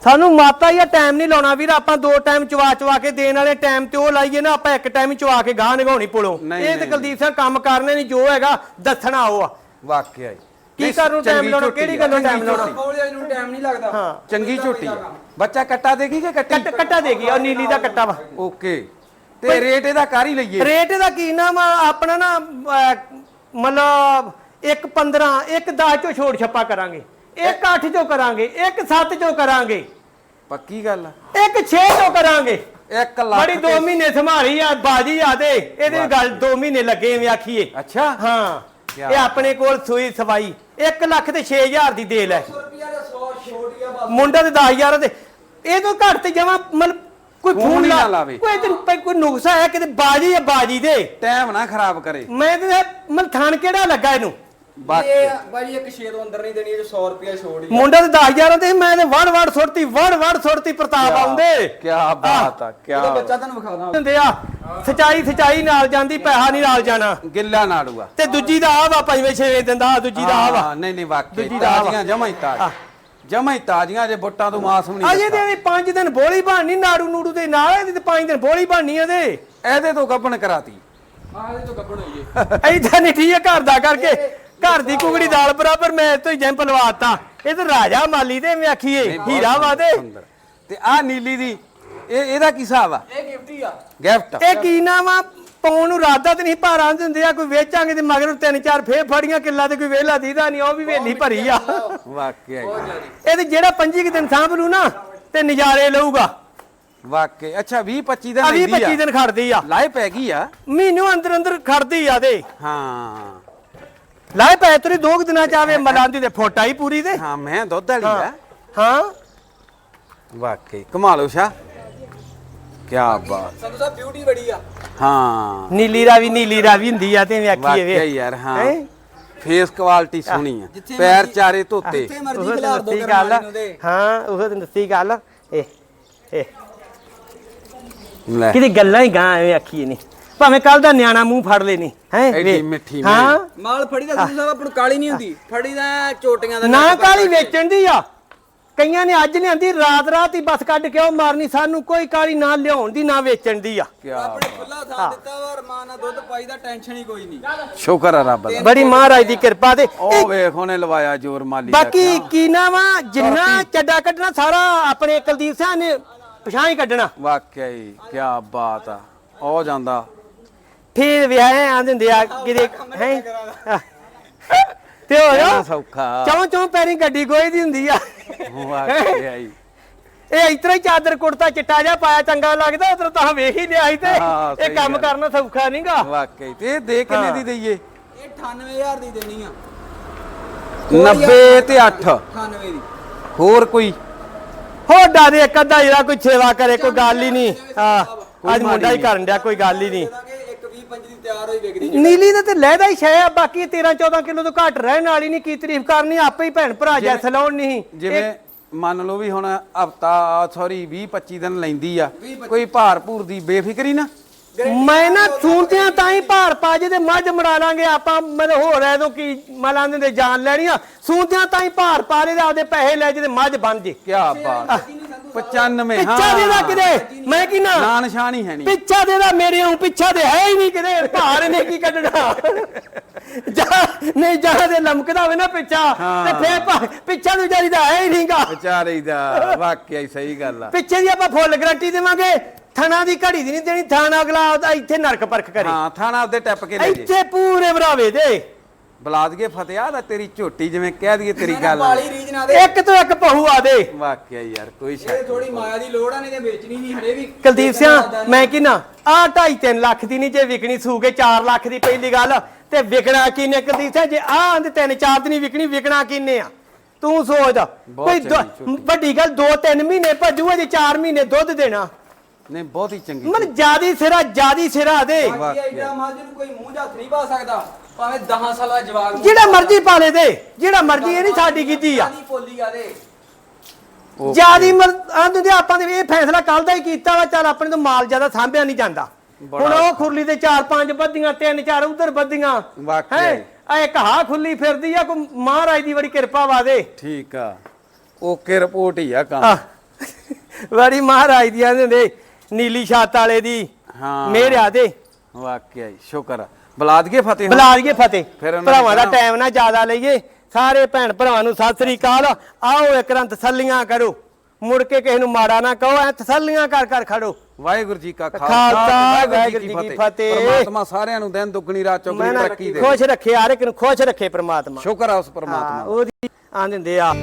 ਸਾਨੂੰ ਮਾਤਾ ਹੀ ਟਾਈਮ ਨਹੀਂ ਲਾਉਣਾ ਵੀਰ। ਆਪਾਂ ਦੋ ਟਾਈਮ ਚਵਾ ਚਵਾ ਕੇ ਦੇਣ ਵਾਲੇ ਟਾਈਮ ਤੇ ਉਹ ਲਾਈਏ ਨਾ ਆਪਾਂ ਇੱਕ ਟਾਈਮ ਹੀ ਚਵਾ ਕੇ ਗਾਹ ਨਿਗਾਉਣੀ ਪੁਲੋਂ। ਇਹ ਤੇ ਕੁਲਦੀਪ ਸਿੰਘ ਕੰਮ ਕਰਨੇ ਨਹੀਂ ਜੋ ਹੈਗਾ ਦੱਸਣਾ ਉਹ ਆ। ਵਾਕਿਆ ਹੀ ਕੀ ਕਰਨ ਚੰਗੀ ਲਾਉਣਾ, ਕਿਹੜੀ ਗੱਲੋਂ ਚੰਗੀ ਲਾਉਣਾ? ਬੌਲੇ ਨੂੰ ਟਾਈਮ ਨਹੀਂ ਲੱਗਦਾ। ਹਾਂ। ਚੰਗੀ ਝੋਟੀ ਆ। ਬੱਚਾ ਕੱਟਾ ਦੇਗੀ ਕਿ ਕੱਟੀ? ਕੱਟ ਕੱਟਾ ਦੇਗੀ ਉਹ ਨੀਲੀ ਦਾ ਕੱਟਾ ਵਾ। ਓਕੇ। ਤੇ ਰੇਟ ਇਹਦਾ ਕਰ ਹੀ ਲਈਏ। ਰੇਟ ਇਹਦਾ ਕੀ ਨਾਮ ਆ? ਆਪਣਾ ਨਾ ਮਤਲਬ ਇੱਕ 15 ਇੱਕ 10 ਚੋਂ ਛੋੜ ਛੱਪਾ ਕਰਾਂਗੇ। ਇੱਕ 8 ਚੋਂ ਕਰਾਂਗੇ ਇੱਕ 7 ਚੋਂ ਕਰਾਂਗੇ। ਪੱਕੀ ਗੱਲ ਆ। ਇੱਕ 6 ਚੋਂ ਕਰਾਂਗੇ। 1 ਲੱਖ ਬੜੀ 2 ਤੇ- ਮਹੀਨੇ ਸੰਭਾਲੀ ਆ ਬਾਜੀ ਆ ਦੇ ਇਹਦੇ ਗੱਲ 2 ਮਹੀਨੇ ਲੱਗੇ ਐਵੇਂ ਆਖੀਏ। ਅੱਛਾ। ਹਾਂ। ਇਹ ਆਪਣੇ ਕੋਲ ਸੂਈ ਸਵਾਈ 1 ਲੱਖ ਤੇ 6000 ਦੀ ਦੇਲ ਹੈ ਰੁਪਿਆ ਦਾ 100 ਛੋਟ ਗਿਆ ਬਸ। ਮੁੰਡਾ ਤੇ 10000 ਦੇ ਇਹ ਤੋਂ ਘੱਟ ਤੇ ਜਮਾ ਮਤਲਬ ਕੋਈ ਫੋਨ ਨਾ ਲਾਵੇ। ਕੋਈ ਤੇ ਕੋਈ ਨੁਕਸਾ ਹੈ ਕਿਤੇ ਬਾਜੀ ਹੈ ਬਾਜੀ ਦੇ। ਟਾਈਮ ਨਾ ਖਰਾਬ ਕਰੇ। ਮੈਂ ਤੇ ਮਤਲਬ ਥਾਣ ਕਿਹੜਾ ਲੱਗਾ ਇਹਨੂੰ? ਬਾਕੀ ਇਹ ਬਾਈ ਇੱਕ ਛੇ ਤੋਂ ਅੰਦਰ ਨਹੀਂ ਦੇਣੀ ਇਹ 'ਚ 100 ਰੁਪਿਆ ਛੋੜ ਹੀ ਆ। ਮੁੰਡਾ ਤੇ 10000 ਤੇ ਮੈਂ ਤੇ ਵੜ ਵੜ ਸੁੱਟਤੀ ਵੜ ਵੜ ਸੁੱਟਤੀ ਪ੍ਰਤਾਪ ਆਉਂਦੇ। ਕੀ ਬਾਤ ਆ ਕੀ ਇਹਦਾ ਬੱਚਾ ਤੁਹਾਨੂੰ ਵਿਖਾ ਦਾਂ ਹੁੰਦੇ ਆ ਸਚਾਈ ਸਚਾਈ ਨਾਲ ਜਾਂਦੀ ਪੈਸਾ ਨਹੀਂ ਨਾਲ ਜਾਣਾ। ਗਿੱਲਾ ਨਾੜੂਆ। ਤੇ ਦੂਜੀ ਦਾ ਆ ਵਾ ਪੰਜਵੇਂ ਛੇਵੇਂ ਦਿਨ ਦਾ ਆਹ ਦੂਜੀ ਦਾ ਆ ਵਾ। ਹਾਂ, ਨਹੀਂ ਨਹੀਂ ਵਾਕਈ ਦੂਜੀ ਦਾ ਆ ਵਾ। ਤਾਜ਼ੀਆਂ ਜਮਾ ਹੀ ਤਾਜ਼ੀਆਂ। ਜਮਾ ਹੀ ਤਾਜ਼ੀਆਂ ਜੇ ਬੁੱਟਾਂ ਤੋਂ ਮਾਸ ਵੀ ਨਹੀਂ ਅਜੇ ਤੇ ਇਹਦੀ 5 ਦਿਨ ਬੋਲੀ ਬਣਨੀ ਨਾੜੂ ਨੂੜੂ ਦੇ ਨਾਲ ਇਹਦੀ ਤੇ 5 ਦਿਨ ਬੋਲੀ ਬਣਨੀ ਇਹਦੇ ਇਹਦੇ ਤੋਂ ਗੱਬਣ ਕਰਾਤੀ। ਹਾਂ ਇਹਦੇ ਤੋਂ ਐਦਾਂ ਨਹੀਂ ਠੀਕ ਹੈ ਘਰ ਦਾ ਕਰਕੇ। ਘਰ ਦੀ ਕੁਗੜੀ ਦਾਲ ਬਰਾਬਰ ਮੈਂ ਤੋਂ ਹੀ ਜੰਪ ਲਵਾਤਾ ਇਹ ਤਾਂ ਰਾਜਾ ਮਾਲੀ ਤੇ ਮੈਂ ਆਖੀਏ ਹੀਰਾ ਵਾ ਤੇ। ਸੁੰਦਰ। ਤੇ ਆ ਨੀਲੀ ਦੀ ਇਹ ਇਹਦਾ ਕੀ ਹਿਸਾਬ ਆ? ਇਹ ਗਿਫਟ ਆ। ਗਿਫਟ। ਇਹ ਕੀ ਨਾਮ ਆ? ਪਾਉਣ ਨੂੰ ਰਾਦਾ ਤੇ ਨਹੀਂ ਭਾਰਾਂ ਦਿੰਦੇ ਆ ਕੋਈ ਵੇਚਾਂਗੇ ਤੇ ਮਗਰ ਤਿੰਨ ਚਾਰ ਫੇਰ ਫੜੀਆਂ ਕਿੱਲਾ ਤੇ ਕੋਈ ਵੇਲਾ ਦੀਦਾ ਨਹੀਂ ਉਹ ਵੀ ਵੇਲੀ ਭਰੀ ਆ। ਵਾਕਈ ਇਹ ਤੇ ਜਿਹੜਾ 25 ਕੁ ਦਿਨ ਸਾਂਭ ਲੂ ਨਾ ਤੇ ਨਜ਼ਾਰੇ ਲਊਗਾ। ਵਾਕਈ ਅੱਛਾ 20 25 ਦਿਨ ਆ 20 ਲੈਂਦੀ 25 ਆ ਦਿਨ ਖੜਦੀ ਆ। ਲਾਏ ਪੈ ਗਈ ਆ। ਮਹੀਨੋਂ ਅੰਦਰ ਅੰਦਰ ਖੜਦੀ ਆ ਤੇ। ਹਾਂ। ਲਾਏ ਪੈ ਤੇਰੀ ਦੋ ਕੁ ਦਿਨਾਂ ਚ ਆਵੇ ਮਲਾਂਦੀ ਤੇ ਫੋਟਾ ਹੀ ਪੂਰੀ ਤੇ ਹਾਂ ਮੈਂ ਦੁੱਧ ਵਾਲੀ ਆ। ਹਾਂ ਵਾਕਈ ਕਮਾਲ ਸ਼ਾ। ਕੀ ਬਾਤ। ਸੰਧੂ ਸਾਹਿਬ ਬਿਊਟੀ ਬੜੀ ਆ। ਹਾਂ। ਨੀਲੀ ਰਾਵੀ ਨੀਲੀ ਰਾਵੀ ਹੁੰਦੀ ਆ ਤੇ ਆਖੀਏ ਵੇ। ਵਾਕਈ ਯਾਰ ਹਾਂ। ਹੈਂ? ਫੇਸ ਕੁਆਲਿਟੀ ਸੋਹਣੀ ਆ। ਜਿੱਥੇ ਪੈਰ ਮਰਜ਼ੀ- ਚਾਰੇ ਧੋਤੇ। ਜਿੱਥੇ ਉਹ ਮਰਜ਼ੀ ਤੇ ਖਿਲਾਰ ਦੋ ਦੱਸੀ ਕਰ ਗੱਲ ਨੂੰ ਦੇ। ਹਾਂ ਉਹ ਤੇ ਦੱਸੀ ਗੱਲ ਇਹ ਇਹ। ਲੈ। ਕਿਤੇ ਗੱਲਾਂ ਹੀ ਗਾਂ ਐਵੇਂ ਆਖੀਏ ਨਹੀਂ ਭਾਵੇਂ ਕੱਲ ਦਾ ਨਿਆਣਾ ਮੂੰਹ ਫੜ ਲੈਣੀ ਹੈ ਐਡੀ ਮਿੱਠੀ ਹਾਂ? ਮਾਲ ਫੜੀ ਦਾ ਸੰਧੂ ਸਾਹਿਬ ਆਪਣ ਕਾਲੀ ਨਹੀਂ ਹੁੰਦੀ। ਫੜੀ ਦਾ ਚੋਟੀਆਂ ਦਾ ਨਾ ਕਾਲੀ। ਵੇਚਣ ਦੀ ਆ। ਕਈਆਂ ਨੇ ਅੱਜ ਲਿਆਂਦੀ ਰਾਤ ਰਾਤ ਹੀ ਬਸ ਕੱਢ ਕੇ ਉਹ ਮਾਰਨੀ ਸਾਨੂੰ ਕੋਈ ਕਾਲੀ ਨਾ ਲਿਆਉਣ ਦੀ ਨਾ ਵੇਚਣ ਦੀ ਆ। ਕੀ ਆਪਣੇ ਖੁੱਲਾ ਥਾਂ ਦਿੱਤਾ ਵਾ ਰਮਾਨ ਨਾਲ ਦੁੱਧ ਪਾਈ ਦਾ ਟੈਨਸ਼ਨ ਹੀ ਕੋਈ ਨਹੀਂ ਸ਼ੁਕਰ ਆ ਰੱਬ ਦਾ। ਬੜੀ ਮਹਾਰਾਜ ਦੀ ਕਿਰਪਾ ਤੇ ਉਹ ਵੇਖ ਉਹਨੇ ਲਵਾਇਆ ਜੋਰ ਮਾਲੀ ਦਾ ਬਾਕੀ ਕੀ ਨਾ ਵਾ ਜਿੰਨਾ ਚੱਡਾ ਕੱਢਣਾ ਸਾਰਾ ਆਪਣੇ ਕੁਲਦੀਪ ਸਿੰਘ ਨੇ ਪਛਾਣ ਹੀ ਕੱਢਣਾ। ਵਾਕਈ ਕੀ ਬਾਤ ਆ। ਉਹ ਜਾਂਦਾ ਫੇਰ ਵਿਆਹ ਆਂ ਦਿੰਦੇ ਆ ਕਿਤੇ ਹੈ? (laughs) ਤੇ ਹੋ ਜਾ ਸੌਖਾ। ਚੌਂ ਚੌਂ ਪੈਰੀ ਗੱਡੀ ਕੋਈ ਦੀ ਹੁੰਦੀ ਆ। ਇਹ ਇਤਰਾ ਹੀ ਚਾਦਰ ਕੁੜਤਾ ਚਿੱਟਾ ਜਿਹਾ ਪਾਇਆ ਚੰਗਾ ਲੱਗਦਾ ਉਧਰ ਤਾਂ ਵੇਖ ਹੀ ਲਿਆ ਸੀ ਤੇ ਹਾਂ, ਇਹ ਸਹੀ ਕੰਮ ਗੱਲ। ਕਰਨਾ ਸੌਖਾ ਨਹੀਂਗਾ ਵਾਕਈ ਤੇ ਇਹ ਦੇ ਕਿੰਨੇ। ਦੀ ਦਈਏ? ਇਹ 98000 ਦੀ ਦੇਣੀ ਆ। 90 ਤੇ 8 98 ਦੀ। ਹੋਰ ਕੋਈ? ਹੋਡਾ ਦੇ ਇੱਕ ਅੱਧਾ ਜਿਹੜਾ ਕੋਈ ਸੇਵਾ ਕਰੇ ਕੋਈ ਗੱਲ ਹੀ ਨਹੀਂ। ਹਾਂ ਕੋਈ ਅੱਜ ਮੁੰਡਾ ਹੀ ਕਰਨ ਡਿਆ ਕੋਈ ਗੱਲ ਹੀ ਨਹੀਂ ਦੇਦਾਂਗੇ ਇੱਕ 20 25 ਦੀ ਤਿਆਰ ਹੋਈ ਵਿਕਦੀ ਨੀਲੀ ਦਾ ਤੇ ਲਹਿਦਾ ਹੀ ਸ਼ੈ ਆ ਬਾਕੀ 13 14 ਕਿਲੋ ਤੋਂ ਘੱਟ ਰਹਿਣ ਵਾਲੀ ਨਹੀਂ ਕੀ ਤਾਰੀਫ ਕਰਨੀ ਆਪੇ ਹੀ ਭੈਣ ਭਰਾ ਜੈਸ ਲਾਉਣ ਨਹੀਂ ਜਿਵੇਂ ਮੰਨ ਲਓ ਵੀ ਹੁਣ ਹਫਤਾ ਸੌਰੀ 20 25 ਦਿਨ ਲੈਂਦੀ ਆ ਕੋਈ ਭਾਰ ਭੂਰ ਦੀ ਬੇਫਿਕਰੀ ਨਾ? ਮੈਂ ਨਾ ਸੂਨਤਿਆਂ ਤਾਂ ਹੀ ਭਾਰ ਪਾ ਜੇ ਤੇ ਮੱਝ ਮੜਾ ਲਾਂਗੇ ਆਪਾਂ ਮੈਨੂੰ ਹੋਰ ਐ ਤੋਂ ਕੀ ਮਲਾਂ ਦੇ ਜਾਨ ਲੈਣੀ ਆ। ਸੂਨਤਿਆਂ ਤਾਂ ਹੀ ਭਾਰ ਪਾ ਲੈ ਤੇ ਆਪਦੇ ਪੈਸੇ ਲੈ ਜੇ ਤੇ ਮੱਝ ਬਣ ਜੇ। ਕੀ ਬਾਤ। 95 ਹਾਂ ਪਿੱਛਾ ਦੇ ਦਾ ਕਿਤੇ? ਮੈਂ ਕੀ ਨਾ? ਨਾ ਨਿਸ਼ਾਨ ਹੀ ਹੈ ਨਹੀਂ। ਪਿੱਛਾ ਮੇਰੇ ਹੂੰ ਪਿੱਛਾ ਦੇ ਹੈ ਹੀ ਨਹੀਂ ਕਿਤੇ। ਭਾਰ ਨੇ ਕੀ ਕੱਢਣਾ? ਜਾ ਨਹੀਂ ਜਾ ਦੇ ਲਮਕਦਾ ਹੋਵੇ ਨਾ ਪਿੱਛਾ ਤੇ ਫੇਰ ਭਾ- ਪਿੱਛਾ ਨੂੰ ਜਾਈਦਾ ਹੈ ਹੀ ਨਹੀਂਗਾ। ਵਿਚਾਰੇ ਦਾ ਵਾਕਿਆ ਸਹੀ ਗੱਲ ਆ। ਪਿੱਛੇ ਦੀ ਆਪਾਂ ਫੁੱਲ ਗਰੰਟੀ ਦੇਵਾਂਗੇ। ਥਣਾ ਦੀ ਘੜੀ ਦੀ ਨਹੀਂ ਦੇਣੀ ਥਾਣਾ ਅਗਲਾ ਇੱਥੇ ਨਰਕ ਪਰਖ ਕਰੇ। ਹਾਂ ਥਾਣਾ ਉਹਦੇ ਟੱਪ ਕੇ ਲੈ ਜੇ। ਇੱਥੇ ਪੂਰੇ ਭਰਾਵੇ ਦੇ। ਬਲਾਦਗੇ ਫਤਿਆ ਦਾ ਤੇਰੀ ਝੋਟੀ ਜਿਵੇਂ ਕਹਿ ਦਈਏ ਤੇਰੀ ਗੱਲ। ਪਾਲੀ ਰੀਜ ਨਾ ਦੇ ਇੱਕ ਤੋਂ ਇੱਕ ਪਹੂ ਆ ਦੇ। ਵਾਕਿਆ ਯਾਰ ਕੋਈ ਇਹ ਸ਼ੱਕ ਥੋੜੀ ਮਾਇਆ ਦੀ ਲੋੜ ਆ ਨਹੀਂ ਤੇ ਵੇਚਣੀ ਨਹੀਂ ਹੜੇ ਵੀ। ਕੁਲਦੀਪ ਸਿੰਘ ਮੈਂ ਕੀ ਨਾ ਆ 2.5 3 ਲੱਖ ਦੀ ਨਹੀਂ ਜੇ ਵਿਕਣੀ ਸੂਗੇ 4 ਲੱਖ ਦੀ ਪਹਿਲੀ ਗੱਲ। ਤੇ ਵਿਕਣਾ ਕਿੰਨੇ? ਕੁਲਦੀਪ ਸਿੰਘ ਜੇ ਆ ਆਂਦੇ 3 4 ਦੀ ਨਹੀਂ ਵਿਕਣੀ ਵਿਕਣਾ ਕਿੰਨੇ ਆ? ਤੂੰ ਸੋਚ। ਕੋਈ। ਵੱਡੀ ਗੱਲ 2 3 ਮਹੀਨੇ ਭੱਜੂਗਾ ਜੇ 4 ਮਹੀਨੇ ਦੁੱਧ ਦੇਣਾ। ਨਹੀਂ ਬਹੁਤ ਹੀ ਚੰਗੀ ਮਨ ਜਿਆਦੀ ਸਿਰਾ ਜਿਆਦੀ ਸਿਰਾ ਦੇ। ਬਾਕੀ ਐਡਾ ਨੂੰ ਕੋਈ ਮੂੰਹ ਹੱਥ ਨਹੀਂ ਪਾ ਸਕਦਾ। ਭਾਵੇਂ 10 ਸਾਲਾਂ ਦਾ ਜਵਾਕ ਮੂੰਹ ਜਿਹੜਾ ਮਰਜ਼ੀ ਪਾਲੇ ਦੇ ਜਿਹੜਾ ਮਰਜ਼ੀ ਇਹ ਨਹੀਂ ਸਾਡੀ ਕੀਤੀ ਆ। ਨਹੀਂ ਪੋਲੀ ਆ ਦੇ। ਉਹ ਜਿਆਦੀ ਮਰ ਆਂਦੇ ਆਪਾਂ ਨੇ ਇਹ ਫੈਸਲਾ ਕੱਲ ਦਾ ਹੀ ਕੀਤਾ ਵਾ ਚੱਲ ਆਪਣੇ ਤੋਂ ਮਾਲ ਜ਼ਿਆਦਾ ਸਾਂਭਿਆ ਨਹੀਂ ਜਾਂਦਾ। ਹੁਣ ਉਹ ਖੁਰਲੀ ਤੇ ਚਾਰ ਪੰਜ ਬੱਦੀਆਂ ਤਿੰਨ ਚਾਰ ਉਧਰ ਬੱਦੀਆਂ ਵਾਕਿਆ ਹੈ? ਹੀ। ਆ ਇੱਕ ਹਾ ਖੁੱਲੀ ਫਿਰਦੀ ਆ ਮਹਾਰਾਜ ਦੀ ਬੜੀ ਕਿਰਪਾ ਵਾਦੇ ਠੀਕ ਆ। ਓਕੇ ਰਿਪੋਰਟ ਹੀ ਆ ਕੰਮ। ਆ ਬੜੀ ਮਹਾਰਾਜ ਦੀ ਆਂਦੇ ਨੀਲੀ ਛੱਤ ਵਾਲੇ ਦੀ। ਹਾਂ। ਮੇਰਿਆ ਦੇ। ਵਾਕਿਆ ਸ਼ੁਕਰ ਆ। ਬਲਾਦਗੇ ਫਤਿਹ ਹੋ। ਫਤਿਹ। ਫਿਰ ਉਹਨਾਂ ਭਰਾਵਾਂ ਦਾ ਟਾਈਮ ਨਾ ਜ਼ਿਆਦਾ ਲਈਏ। ਸਾਰੇ ਭੈਣ ਭਰਾਵਾਂ ਨੂੰ ਸਤਿ ਸ੍ਰੀ ਅਕਾਲ। ਆਓ ਇੱਕ ਰਾਂ ਤਸੱਲੀਆਂ ਕਰੋ। ਮੁੜ ਕੇ ਕਿਸੇ ਨੂੰ ਮਾੜਾ ਨਾ ਕਹੋ ਐ ਤਸੱਲੀਆਂ ਕਰ ਕਰ ਖੜੋ। ਵਾਹਿਗੁਰੂ ਜੀ ਕਾ ਖਾਲਸਾ, ਵਾਹਿਗੁਰੂ ਜੀ ਕੀ ਫਤਿਹ। ਪਰਮਾਤਮਾ ਸਾਰਿਆਂ ਨੂੰ ਦਿਨ ਦੁੱਗਣੀ ਰਾਤ ਚੌਗਣੀ ਨਾ ਤਰੱਕੀ ਦੇ। ਖੁਸ਼ ਰੱਖੇ ਹਰ ਇੱਕ ਨੂੰ ਖੁਸ਼ ਰੱਖੇ ਪ੍ਰਮਾਤਮਾ। ਸ਼ੁਕਰ ਆ ਉਸ ਪਰਮਾਤਮਾ। ਉਹਦੀ ਆਂ ਦਿੰਦੇ ਆ।